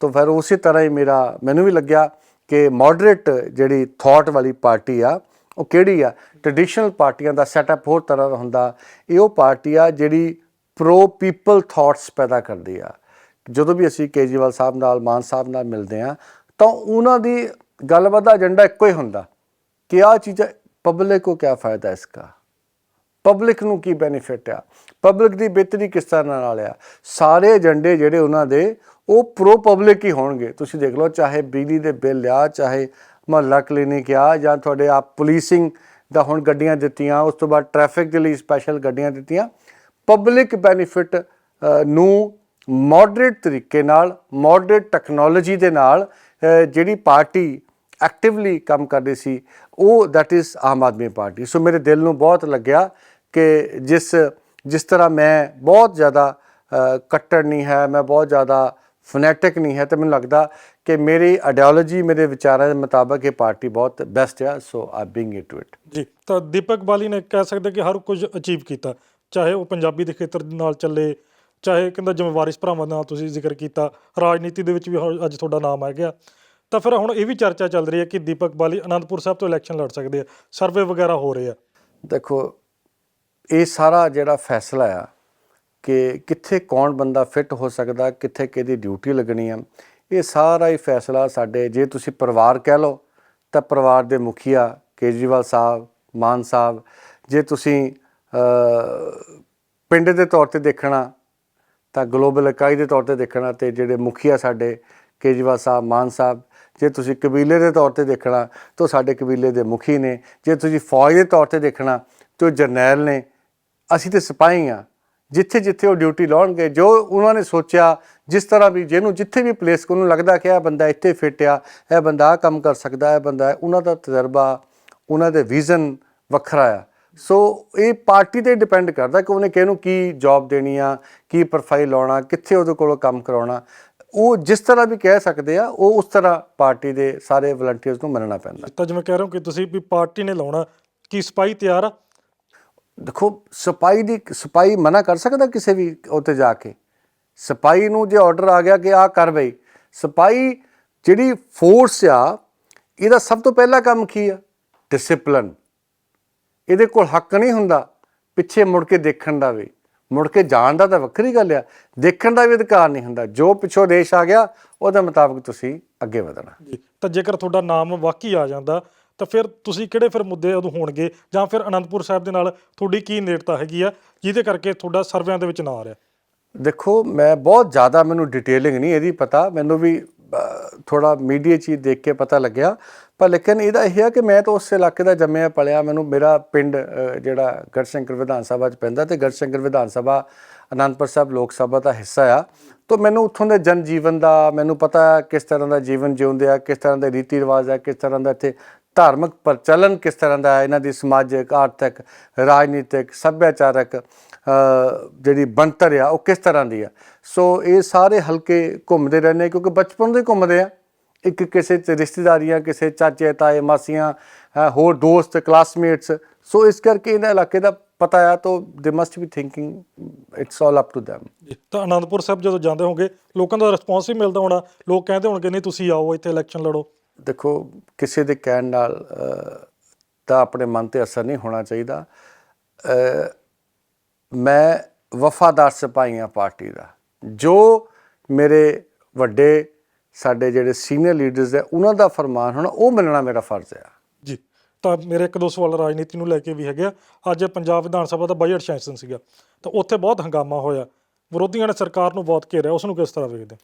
ਤਾਂ ਫਿਰ ਉਸੇ ਤਰ੍ਹਾਂ ਹੀ ਮੇਰਾ, ਮੈਨੂੰ ਵੀ ਲੱਗਿਆ ਕਿ ਮੋਡਰੇਟ ਜਿਹੜੀ ਥਾਟ ਵਾਲੀ ਪਾਰਟੀ ਆ, ਉਹ ਕਿਹੜੀ ਆ? ਟ੍ਰੈਡੀਸ਼ਨਲ ਪਾਰਟੀਆਂ ਦਾ ਸੈਟਅਪ ਹੋਰ ਤਰ੍ਹਾਂ ਦਾ ਹੁੰਦਾ। ਇਹ ਉਹ ਪਾਰਟੀ ਆ ਜਿਹੜੀ ਪ੍ਰੋ ਪੀਪਲ ਥਾਟਸ ਪੈਦਾ ਕਰਦੀ ਆ। ਜਦੋਂ ਵੀ ਅਸੀਂ ਕੇਜੀਵਾਲ ਸਾਹਿਬ ਨਾਲ, ਮਾਨ ਸਾਹਿਬ ਨਾਲ ਮਿਲਦੇ ਆ, ਤਾਂ ਉਹਨਾਂ ਦੀ ਗੱਲਬਾਤ ਦਾ ਏਜੰਡਾ ਇੱਕੋ ਹੀ ਹੁੰਦਾ ਕਿ ਆ ਚੀਜ਼ਾਂ ਪਬਲਿਕ ਕੋ ਕੀ ਫਾਇਦਾ ਇਸਕਾ? ਪਬਲਿਕ ਨੂੰ ਕੀ ਬੈਨੀਫਿਟ ਆ? ਪਬਲਿਕ ਦੀ ਬਿਹਤਰੀ ਕਿਸ ਤਰ੍ਹਾਂ ਨਾਲ ਆ? ਸਾਰੇ ਏਜੰਡੇ ਜਿਹੜੇ ਉਹਨਾਂ ਦੇ, ਉਹ ਪ੍ਰੋ ਪਬਲਿਕ ਹੀ ਹੋਣਗੇ। ਤੁਸੀਂ ਦੇਖ ਲਓ, ਚਾਹੇ ਬਿਜਲੀ ਦੇ ਬਿੱਲ ਆ, ਚਾਹੇ ਮਹੱਲਾ ਕਲੀਨਿਕ ਆ, ਜਾਂ ਤੁਹਾਡੇ ਆਪ ਪੁਲਿਸਿੰਗ ਦਾ ਹੁਣ ਗੱਡੀਆਂ ਦਿੱਤੀਆਂ, ਉਸ ਤੋਂ ਬਾਅਦ ਟ੍ਰੈਫਿਕ ਦੇ ਲਈ ਸਪੈਸ਼ਲ ਗੱਡੀਆਂ ਦਿੱਤੀਆਂ। ਪਬਲਿਕ ਬੈਨੀਫਿਟ ਨੂੰ ਮੋਡਰੇਟ ਤਰੀਕੇ ਨਾਲ ਮੋਡਰੇਟ ਟੈਕਨੋਲੋਜੀ ਦੇ ਨਾਲ ਜਿਹੜੀ ਪਾਰਟੀ ਐਕਟਿਵਲੀ ਕੰਮ ਕਰਦੀ ਸੀ, ਉਹ that is Aam Aadmi Party. So ਮੇਰੇ ਦਿਲ ਨੂੰ ਬਹੁਤ ਲੱਗਿਆ ਕਿ ਜਿਸ ਜਿਸ ਤਰ੍ਹਾਂ ਮੈਂ ਬਹੁਤ ਜ਼ਿਆਦਾ ਕੱਟੜ ਨਹੀਂ ਹੈ ਮੈਂ ਬਹੁਤ ਜ਼ਿਆਦਾ ਫਨੈਟਿਕ ਨਹੀਂ ਹੈ ਤੇ ਮੈਨੂੰ ਲੱਗਦਾ ਕਿ ਮੇਰੀ ਆਈਡੀਓਲੋਜੀ ਮੇਰੇ ਵਿਚਾਰਾਂ ਦੇ ਮੁਤਾਬਕ ਇਹ ਪਾਰਟੀ ਬਹੁਤ ਬੈਸਟ ਹੈ so I bring it to it ਜੀ ਤਾਂ ਦੀਪਕ ਬਾਲੀ ਨੇ ਕਹਿ ਸਕਦੇ ਕਿ ਹਰ ਕੁਝ ਅਚੀਵ ਕੀਤਾ ਚਾਹੇ ਉਹ ਪੰਜਾਬੀ ਦੇ ਖੇਤਰ ਦੇ ਨਾਲ ਚੱਲੇ ਚਾਹੇ ਕਹਿੰਦਾ ਜਿਵੇਂ ਵਾਰਿਸ ਭਰਾਵਾਂ ਦਾ ਤੁਸੀਂ ਜ਼ਿਕਰ ਕੀਤਾ ਰਾਜਨੀਤੀ ਦੇ ਵਿੱਚ ਵੀ ਅੱਜ ਤੁਹਾਡਾ ਨਾਮ ਆ ਗਿਆ। ਤਾਂ ਫਿਰ ਹੁਣ ਇਹ ਵੀ ਚਰਚਾ ਚੱਲ ਰਹੀ ਹੈ ਕਿ ਦੀਪਕ ਬਾਲੀ ਅਨੰਦਪੁਰ ਸਾਹਿਬ ਤੋਂ ਇਲੈਕਸ਼ਨ ਲੜ ਸਕਦੇ ਆ ਸਰਵੇ ਵਗੈਰਾ ਹੋ ਰਹੇ ਆ। ਦੇਖੋ ਇਹ ਸਾਰਾ ਜਿਹੜਾ ਫੈਸਲਾ ਆ ਕਿ ਕਿੱਥੇ ਕੌਣ ਬੰਦਾ ਫਿੱਟ ਹੋ ਸਕਦਾ, ਕਿੱਥੇ ਕਿਹਦੀ ਡਿਊਟੀ ਲੱਗਣੀ ਆ, ਇਹ ਸਾਰਾ ਹੀ ਫੈਸਲਾ ਸਾਡੇ, ਜੇ ਤੁਸੀਂ ਪਰਿਵਾਰ ਕਹਿ ਲਓ, ਤਾਂ ਪਰਿਵਾਰ ਦੇ ਮੁਖੀਆ ਕੇਜਰੀਵਾਲ ਸਾਹਿਬ, ਮਾਨ ਸਾਹਿਬ, ਜੇ ਤੁਸੀਂ ਪਿੰਡ ਦੇ ਤੌਰ ਤੇ ਦੇਖਣਾ, ਤਾਂ ਗਲੋਬਲ ਇਕਾਈ ਦੇ ਤੌਰ ਤੇ ਦੇਖਣਾ ਤੇ ਜਿਹੜੇ ਮੁਖੀਆ ਸਾਡੇ ਕੇਜਰੀਵਾਲ ਸਾਹਿਬ, ਮਾਨ ਸਾਹਿਬ, ਜੇ ਤੁਸੀਂ ਕਬੀਲੇ ਦੇ ਤੌਰ ਤੇ ਦੇਖਣਾ, ਤਾਂ ਸਾਡੇ ਕਬੀਲੇ ਦੇ ਮੁਖੀ ਨੇ, ਜੇ ਤੁਸੀਂ ਫੌਜ ਦੇ ਤੌਰ ਤੇ ਦੇਖਣਾ, ਤਾਂ ਉਹ ਜਰਨੈਲ ਨੇ ਅਸੀਂ ਤੇ ਸਿਪਾਹੀ ਆ ਜਿੱਥੇ ਜਿੱਥੇ ਉਹ ਡਿਊਟੀ ਲਾਉਣਗੇ, ਜੋ ਉਹਨਾਂ ਨੇ ਸੋਚਿਆ, ਜਿਸ ਤਰ੍ਹਾਂ ਵੀ ਜਿਹਨੂੰ ਜਿੱਥੇ ਵੀ ਪਲੇਸ ਉਹਨੂੰ ਲੱਗਦਾ ਕਿ ਇਹ ਬੰਦਾ ਇੱਥੇ ਫਿੱਟ ਆ, ਇਹ ਬੰਦਾ ਆਹ ਕੰਮ ਕਰ ਸਕਦਾ ਹੈ ਬੰਦਾ ਉਹਨਾਂ ਦਾ ਤਜਰਬਾ, ਉਹਨਾਂ ਦੇ ਵਿਜ਼ਨ ਵੱਖਰਾ ਆ। ਸੋ ਇਹ ਪਾਰਟੀ ਤੇ ਡਿਪੈਂਡ ਕਰਦਾ ਕਿ ਉਹਨੇ ਕਿਹਨੂੰ ਕੀ ਜੌਬ ਦੇਣੀ ਆ, ਕੀ ਪ੍ਰੋਫਾਈਲ ਲਾਉਣਾ, ਕਿੱਥੇ ਉਹਦੇ ਕੋਲੋਂ ਕੰਮ ਕਰਾਉਣਾ। ਉਹ ਜਿਸ ਤਰ੍ਹਾਂ ਵੀ ਕਹਿ ਸਕਦੇ ਆ, ਉਹ ਉਸ ਤਰ੍ਹਾਂ ਪਾਰਟੀ ਦੇ ਸਾਰੇ ਵਲੰਟੀਅਰਸ ਨੂੰ ਮੰਨਣਾ ਪੈਂਦਾ। ਤਾਂ ਜਿਵੇਂ ਕਹਿ ਰਹੇ ਹੋ ਕਿ ਤੁਸੀਂ ਵੀ ਪਾਰਟੀ ਨੇ ਲਾਉਣਾ, ਕੀ ਸਿਪਾਹੀ ਤਿਆਰ ਆ? ਦੇਖੋ, ਸਿਪਾਹੀ ਦੀ ਸਿਪਾਹੀ ਮਨਾ ਕਰ ਸਕਦਾ ਕਿਸੇ ਵੀ ਉੱਤੇ ਜਾ ਕੇ? ਸਿਪਾਹੀ ਨੂੰ ਜੇ ਆਰਡਰ ਆ ਗਿਆ ਕਿ ਆ ਕਰ ਬਈ। ਸਿਪਾਹੀ ਜਿਹੜੀ ਫੋਰਸ ਆ, ਇਹਦਾ ਸਭ ਤੋਂ ਪਹਿਲਾ ਕੰਮ ਕੀ ਆ? ਡਿਸਪਲਨ ਇਹਦੇ ਕੋਲ ਹੱਕ ਨਹੀਂ ਹੁੰਦਾ ਪਿੱਛੇ ਮੁੜ ਕੇ ਦੇਖਣ ਦਾ ਵੀ। ਮੁੜ ਕੇ ਜਾਣ ਦਾ ਤਾਂ ਵੱਖਰੀ ਗੱਲ ਆ। ਦੇਖਣ ਦਾ ਵੀ ਅਧਿਕਾਰ ਨਹੀਂ ਹੁੰਦਾ। ਜੋ ਪਿੱਛੋਂ ਦੇਸ਼ ਆ ਗਿਆ, ਉਹਦੇ ਮੁਤਾਬਕ ਤੁਸੀਂ ਅੱਗੇ ਵਧਣਾ। ਜੀ। ਤਾਂ ਜੇਕਰ ਤੁਹਾਡਾ ਨਾਮ ਵਾਕਈ ਆ ਜਾਂਦਾ ਤਾਂ ਫਿਰ ਤੁਸੀਂ ਕਿਹੜੇ ਫਿਰ ਮੁੱਦੇ ਉਦੋਂ ਹੋਣਗੇ? ਜਾਂ ਫਿਰ ਅਨੰਦਪੁਰ ਸਾਹਿਬ ਦੇ ਨਾਲ ਤੁਹਾਡੀ ਕੀ ਨੇੜਤਾ ਹੈਗੀ ਆ ਜਿਹਦੇ ਕਰਕੇ ਤੁਹਾਡਾ ਸਰਵਿਆਂ ਦੇ ਵਿੱਚ ਨਾ ਆ ਰਿਹਾ? ਦੇਖੋ ਮੈਂ ਬਹੁਤ ਜ਼ਿਆਦਾ ਮੈਨੂੰ ਡਿਟੇਲਿੰਗ ਨਹੀਂ ਇਹਦੀ ਪਤਾ ਮੈਨੂੰ ਵੀ ਥੋੜਾ ਮੀਡੀਆ 'ਚ ਹੀ ਦੇਖ ਕੇ ਪਤਾ ਲੱਗਿਆ। ਪਰ ਲੇਕਿਨ ਇਹਦਾ ਇਹ ਹੈ ਕਿ ਮੈਂ ਤਾਂ ਉਸ ਇਲਾਕੇ ਦਾ ਜੰਮਿਆ ਪਲਿਆ ਮੈਨੂੰ ਮੇਰਾ ਪਿੰਡ ਅ, ਜਿਹੜਾ ਗੜਸ਼ੰਕਰ ਵਿਧਾਨ ਸਭਾ 'ਚ ਪੈਂਦਾ ਤੇ ਗੜਸ਼ੰਕਰ ਵਿਧਾਨ ਸਭਾ ਅਨੰਦਪੁਰ ਸਾਹਿਬ ਲੋਕ ਸਭਾ ਦਾ ਹਿੱਸਾ ਆ। ਤਾਂ ਮੈਨੂੰ ਉੱਥੋਂ ਦੇ ਜਨ ਜੀਵਨ ਦਾ ਮੈਨੂੰ ਪਤਾ ਹੈ ਕਿਸ ਤਰ੍ਹਾਂ ਦਾ ਜੀਵਨ ਜਿਉਂਦੇ ਆ ਕਿਸ ਤਰ੍ਹਾਂ ਦੇ ਰੀਤੀ ਰਿਵਾਜ ਆ ਕਿਸ ਤਰ੍ਹਾਂ ਦਾ ਇੱਥੇ ਧਾਰਮਿਕ ਪ੍ਰਚਲਨ ਕਿਸ ਤਰ੍ਹਾਂ ਦਾ ਹੈ? ਇਹਨਾਂ ਦੀ ਸਮਾਜਿਕ, ਆਰਥਿਕ, ਰਾਜਨੀਤਿਕ, ਸੱਭਿਆਚਾਰਕ ਜਿਹੜੀ ਬਣਤਰ ਆ, ਉਹ ਕਿਸ ਤਰ੍ਹਾਂ ਦੀ ਆ? ਸੋ ਇਹ ਸਾਰੇ ਹਲਕੇ ਘੁੰਮਦੇ ਰਹਿੰਦੇ ਕਿਉਂਕਿ ਬਚਪਨ ਤੋਂ ਹੀ ਘੁੰਮਦੇ ਆ। ਇੱਕ ਕਿਸੇ ਚ ਰਿਸ਼ਤੇਦਾਰੀਆਂ, ਕਿਸੇ ਚਾਚੇ, ਤਾਏ, ਮਾਸੀਆਂ ਹੋਰ ਦੋਸਤ ਕਲਾਸਮੇਟਸ ਸੋ ਇਸ ਕਰਕੇ ਇਹਨਾਂ ਇਲਾਕੇ ਦਾ ਪਤਾ ਆ, ਤਾਂ they must be thinking it's all up to them ਤਾਂ ਅਨੰਦਪੁਰ ਸਾਹਿਬ ਜਦੋਂ ਜਾਂਦੇ ਹੋਗੇ ਲੋਕਾਂ ਦਾ ਰਿਸਪੌਂਸ ਵੀ ਮਿਲਦਾ ਹੋਣਾ। ਲੋਕ ਕਹਿੰਦੇ ਹੋਣਗੇ, ਨਹੀਂ, ਤੁਸੀਂ ਆਓ, ਇੱਥੇ ਇਲੈਕਸ਼ਨ ਲੜੋ। ਦੇਖੋ, ਕਿਸੇ ਦੇ ਕਹਿਣ ਨਾਲ ਤਾਂ ਆਪਣੇ ਮਨ ਤੇ ਅਸਰ ਨਹੀਂ ਹੋਣਾ ਚਾਹੀਦਾ। ਮੈਂ ਵਫਾਦਾਰ ਸਿਪਾਹੀ ਹਾਂ ਪਾਰਟੀ ਦਾ। ਜੋ ਮੇਰੇ ਵੱਡੇ, ਸਾਡੇ ਜਿਹੜੇ ਸੀਨੀਅਰ ਲੀਡਰਸ ਹੈ ਉਹਨਾਂ ਦਾ ਫਰਮਾਨ ਹੋਣਾ ਉਹ ਮੰਨਣਾ ਮੇਰਾ ਫਰਜ਼ ਹੈ ਜੀ, ਤਾਂ ਮੇਰੇ ਇੱਕ ਦੋ ਸਵਾਲ ਰਾਜਨੀਤੀ ਨੂੰ ਲੈ ਕੇ ਵੀ ਹੈਗੇ ਆ। ਅੱਜ ਪੰਜਾਬ ਵਿਧਾਨ ਸਭਾ ਦਾ ਬਜਟ ਸੈਸ਼ਨ ਸੀਗਾ, ਤਾਂ ਉੱਥੇ ਬਹੁਤ ਹੰਗਾਮਾ ਹੋਇਆ। ਵਿਰੋਧੀਆਂ ਨੇ ਸਰਕਾਰ ਨੂੰ ਬਹੁਤ ਘੇਰਿਆ ਉਸ ਨੂੰ ਕਿਸ ਤਰ੍ਹਾਂ ਵੇਖਦੇ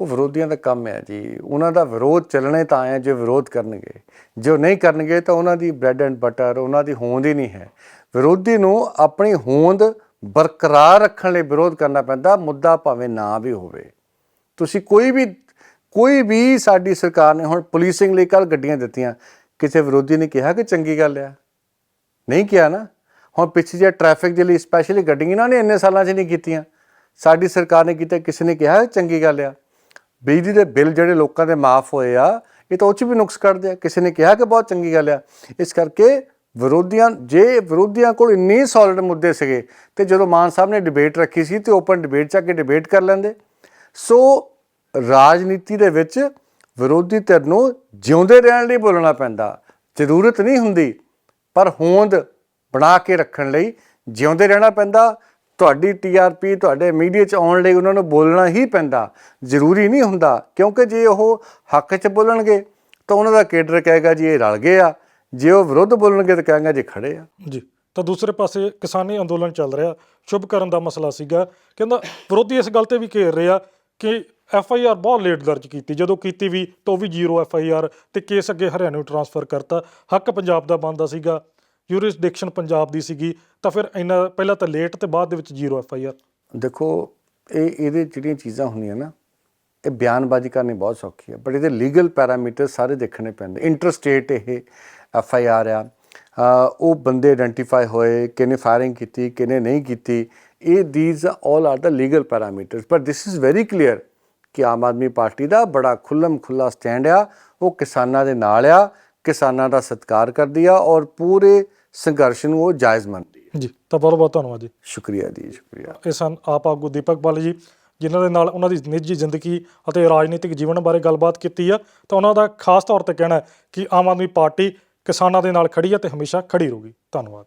ਉਹ ਵਿਰੋਧੀਆਂ ਦਾ ਕੰਮ ਹੈ ਜੀ। ਉਹਨਾਂ ਦਾ ਵਿਰੋਧ ਚੱਲਣੇ ਤਾਂ ਆਏ ਜੋ ਵਿਰੋਧ ਕਰਨਗੇ। ਜੋ ਨਹੀਂ ਕਰਨਗੇ ਤਾਂ ਉਹਨਾਂ ਦੀ ਬ੍ਰੈਡ ਐਂਡ ਬਟਰ ਉਹਨਾਂ ਦੀ ਹੋਂਦ ਹੀ ਨਹੀਂ ਹੈ। ਵਿਰੋਧੀ ਨੂੰ ਆਪਣੀ ਹੋਂਦ ਬਰਕਰਾਰ ਰੱਖਣ ਲਈ ਵਿਰੋਧ ਕਰਨਾ ਪੈਂਦਾ, ਮੁੱਦਾ ਭਾਵੇਂ ਨਾ ਵੀ ਹੋਵੇ। ਤੁਸੀਂ ਕੋਈ ਵੀ ਕੋਈ ਵੀ ਸਾਡੀ ਸਰਕਾਰ ਨੇ ਹੁਣ ਪੁਲਿਸਿੰਗ ਲਈ ਕੱਲ ਗੱਡੀਆਂ ਦਿੱਤੀਆਂ। ਕਿਸੇ ਵਿਰੋਧੀ ਨੇ ਕਿਹਾ ਕਿ ਚੰਗੀ ਗੱਲ ਆ? ਨਹੀਂ ਕਿਹਾ ਨਾ। ਹੁਣ ਪਿੱਛੇ ਜੇ ਟ੍ਰੈਫਿਕ ਦੇ ਲਈ ਸਪੈਸ਼ਲੀ ਗੱਡੀਆਂ ਇਹਨਾਂ ਨੇ ਇੰਨੇ ਸਾਲਾਂ 'ਚ ਨਹੀਂ ਕੀਤੀਆਂ। ਸਾਡੀ ਸਰਕਾਰ ਨੇ ਕੀਤਾ, ਕਿਸੇ ਨੇ ਕਿਹਾ ਚੰਗੀ ਗੱਲ ਆ। ਬਿਜਲੀ ਦੇ ਬਿੱਲ ਜਿਹੜੇ ਲੋਕਾਂ ਦੇ ਮਾਫ ਹੋਏ ਆ, ਇਹ ਤਾਂ ਉਹ 'ਚ ਵੀ ਨੁਕਸ ਕੱਢਦੇ ਆ। ਕਿਸੇ ਨੇ ਕਿਹਾ ਕਿ ਬਹੁਤ ਚੰਗੀ ਗੱਲ ਆ। ਇਸ ਕਰਕੇ ਵਿਰੋਧੀਆਂ, ਜੇ ਵਿਰੋਧੀਆਂ ਕੋਲ ਇੰਨੇ ਸੋਲਿਡ ਮੁੱਦੇ ਸੀਗੇ ਤੇ ਜਦੋਂ ਮਾਨ ਸਾਹਿਬ ਨੇ ਡਿਬੇਟ ਰੱਖੀ ਸੀ ਤੇ ਓਪਨ ਡਿਬੇਟ 'ਚ ਆ ਕੇ ਡਿਬੇਟ ਕਰ ਲੈਂਦੇ। ਸੋ ਰਾਜਨੀਤੀ ਦੇ ਵਿੱਚ ਵਿਰੋਧੀ ਧਿਰ ਨੂੰ ਜਿਉਂਦੇ ਰਹਿਣ ਲਈ ਬੋਲਣਾ ਪੈਂਦਾ। ਜ਼ਰੂਰਤ ਨਹੀਂ ਹੁੰਦੀ, ਪਰ ਹੋਂਦ ਬਣਾ ਕੇ ਰੱਖਣ ਲਈ ਜਿਉਂਦੇ ਰਹਿਣਾ ਪੈਂਦਾ। ਤੁਹਾਡੀ ਟੀਆਰਪੀ ਤੁਹਾਡੇ ਮੀਡੀਆ 'ਚ ਆਉਣ ਲਈ ਉਹਨਾਂ ਨੂੰ ਬੋਲਣਾ ਹੀ ਪੈਂਦਾ। ਜ਼ਰੂਰੀ ਨਹੀਂ ਹੁੰਦਾ, ਕਿਉਂਕਿ ਜੇ ਉਹ ਹੱਕ 'ਚ ਬੋਲਣਗੇ, ਤਾਂ ਉਹਨਾਂ ਦਾ ਕੇਡਰ ਕਹੇਗਾ ਜੀ ਇਹ ਰਲ ਗਏ ਆ। ਜੇ ਉਹ ਵਿਰੁੱਧ ਬੋਲਣਗੇ, ਤਾਂ ਕਹਾਂਗਾ ਜੀ ਖੜੇ ਆ। ਜੀ, ਤਾਂ ਦੂਸਰੇ ਪਾਸੇ ਕਿਸਾਨੀ ਅੰਦੋਲਨ ਚੱਲ ਰਿਹਾ। ਸ਼ੁਭ ਕਰਨ ਦਾ ਮਸਲਾ ਸੀਗਾ। ਕਹਿੰਦਾ, ਵਿਰੋਧੀ ਇਸ ਗੱਲ ਤੇ ਵੀ ਘੇਰ ਰਿਹਾ ਕਿ ਐਫ ਆਈ ਆਰ ਬਹੁਤ ਲੇਟ ਦਰਜ ਕੀਤੀ। ਜਦੋਂ ਕੀਤੀ ਵੀ, ਤਾਂ ਉਹ ਵੀ ਜ਼ੀਰੋ ਐਫ ਆਈ ਆਰ ਤੇ ਕੇਸ ਅੱਗੇ ਹਰਿਆਣੇ ਨੂੰ ਟਰਾਂਸਫਰ ਕਰਤਾ। ਹੱਕ ਪੰਜਾਬ ਦਾ ਬਣਦਾ ਸੀਗਾ। ਯੂਰਿਸਡਿਕਸ਼ਨ ਪੰਜਾਬ ਦੀ ਸੀਗੀ, ਤਾਂ ਫਿਰ ਇੰਨਾ ਪਹਿਲਾਂ ਤਾਂ ਲੇਟ ਤੇ ਬਾਅਦ ਦੇ ਵਿੱਚ ਜ਼ੀਰੋ ਐਫ ਆਈ ਆਰ ਦੇਖੋ, ਇਹ, ਇਹਦੇ ਜਿਹੜੀਆਂ ਚੀਜ਼ਾਂ ਹੁੰਦੀਆਂ ਨਾ, ਇਹ ਬਿਆਨਬਾਜ਼ੀ ਕਰਨੀ ਬਹੁਤ ਸੌਖੀ ਹੈ ਬਟ ਇਹਦੇ ਲੀਗਲ ਪੈਰਾਮੀਟਰ ਸਾਰੇ ਦੇਖਣੇ ਪੈਂਦੇ। ਇੰਟਰਸਟੇਟ ਇਹ ਐਫ ਆਈ ਆਰ ਆ। ਉਹ ਬੰਦੇ ਆਇਡੈਂਟੀਫਾਈ ਹੋਏ ਕਿਨੇ ਫਾਇਰਿੰਗ ਕੀਤੀ ਕਿਨੇ ਨਹੀਂ ਕੀਤੀ, ਇਹ these all are the legal parameters ਪਰ ਥਿਸ ਇਜ਼ ਵੈਰੀ ਕਲੀਅਰ ਕਿ ਆਮ ਆਦਮੀ ਪਾਰਟੀ ਦਾ ਬੜਾ ਖੁੱਲਮ ਖੁੱਲਾ ਸਟੈਂਡ ਆ, ਉਹ ਕਿਸਾਨਾਂ ਦੇ ਨਾਲ ਆ ਕਿਸਾਨਾਂ ਦਾ ਸਤਿਕਾਰ ਕਰਦੀ ਆ ਔਰ ਪੂਰੇ ਸੰਘਰਸ਼ ਨੂੰ ਉਹ ਜਾਇਜ਼ ਮੰਨਦੀ ਹੈ ਜੀ ਤਾਂ ਬਹੁਤ ਬਹੁਤ ਧੰਨਵਾਦ ਜੀ। ਸ਼ੁਕਰੀਆ ਜੀ ਸ਼ੁਕਰੀਆ। ਇਹ ਸਨ ਆਪ ਆਗੂ ਦੀਪਕ ਬਾਲ ਜੀ ਜਿਨ੍ਹਾਂ ਦੇ ਨਾਲ ਉਹਨਾਂ ਦੀ ਨਿੱਜੀ ਜ਼ਿੰਦਗੀ ਅਤੇ ਰਾਜਨੀਤਿਕ ਜੀਵਨ ਬਾਰੇ ਗੱਲਬਾਤ ਕੀਤੀ ਆ ਤਾਂ ਉਹਨਾਂ ਦਾ ਖਾਸ ਤੌਰ ਤੇ ਕਹਿਣਾ ਹੈ ਕਿ ਆਮ ਆਦਮੀ ਪਾਰਟੀ ਕਿਸਾਨਾਂ ਦੇ ਨਾਲ ਖੜੀ ਹੈ ਤੇ ਹਮੇਸ਼ਾ ਖੜੀ ਰਹੂਗੀ। ਧੰਨਵਾਦ।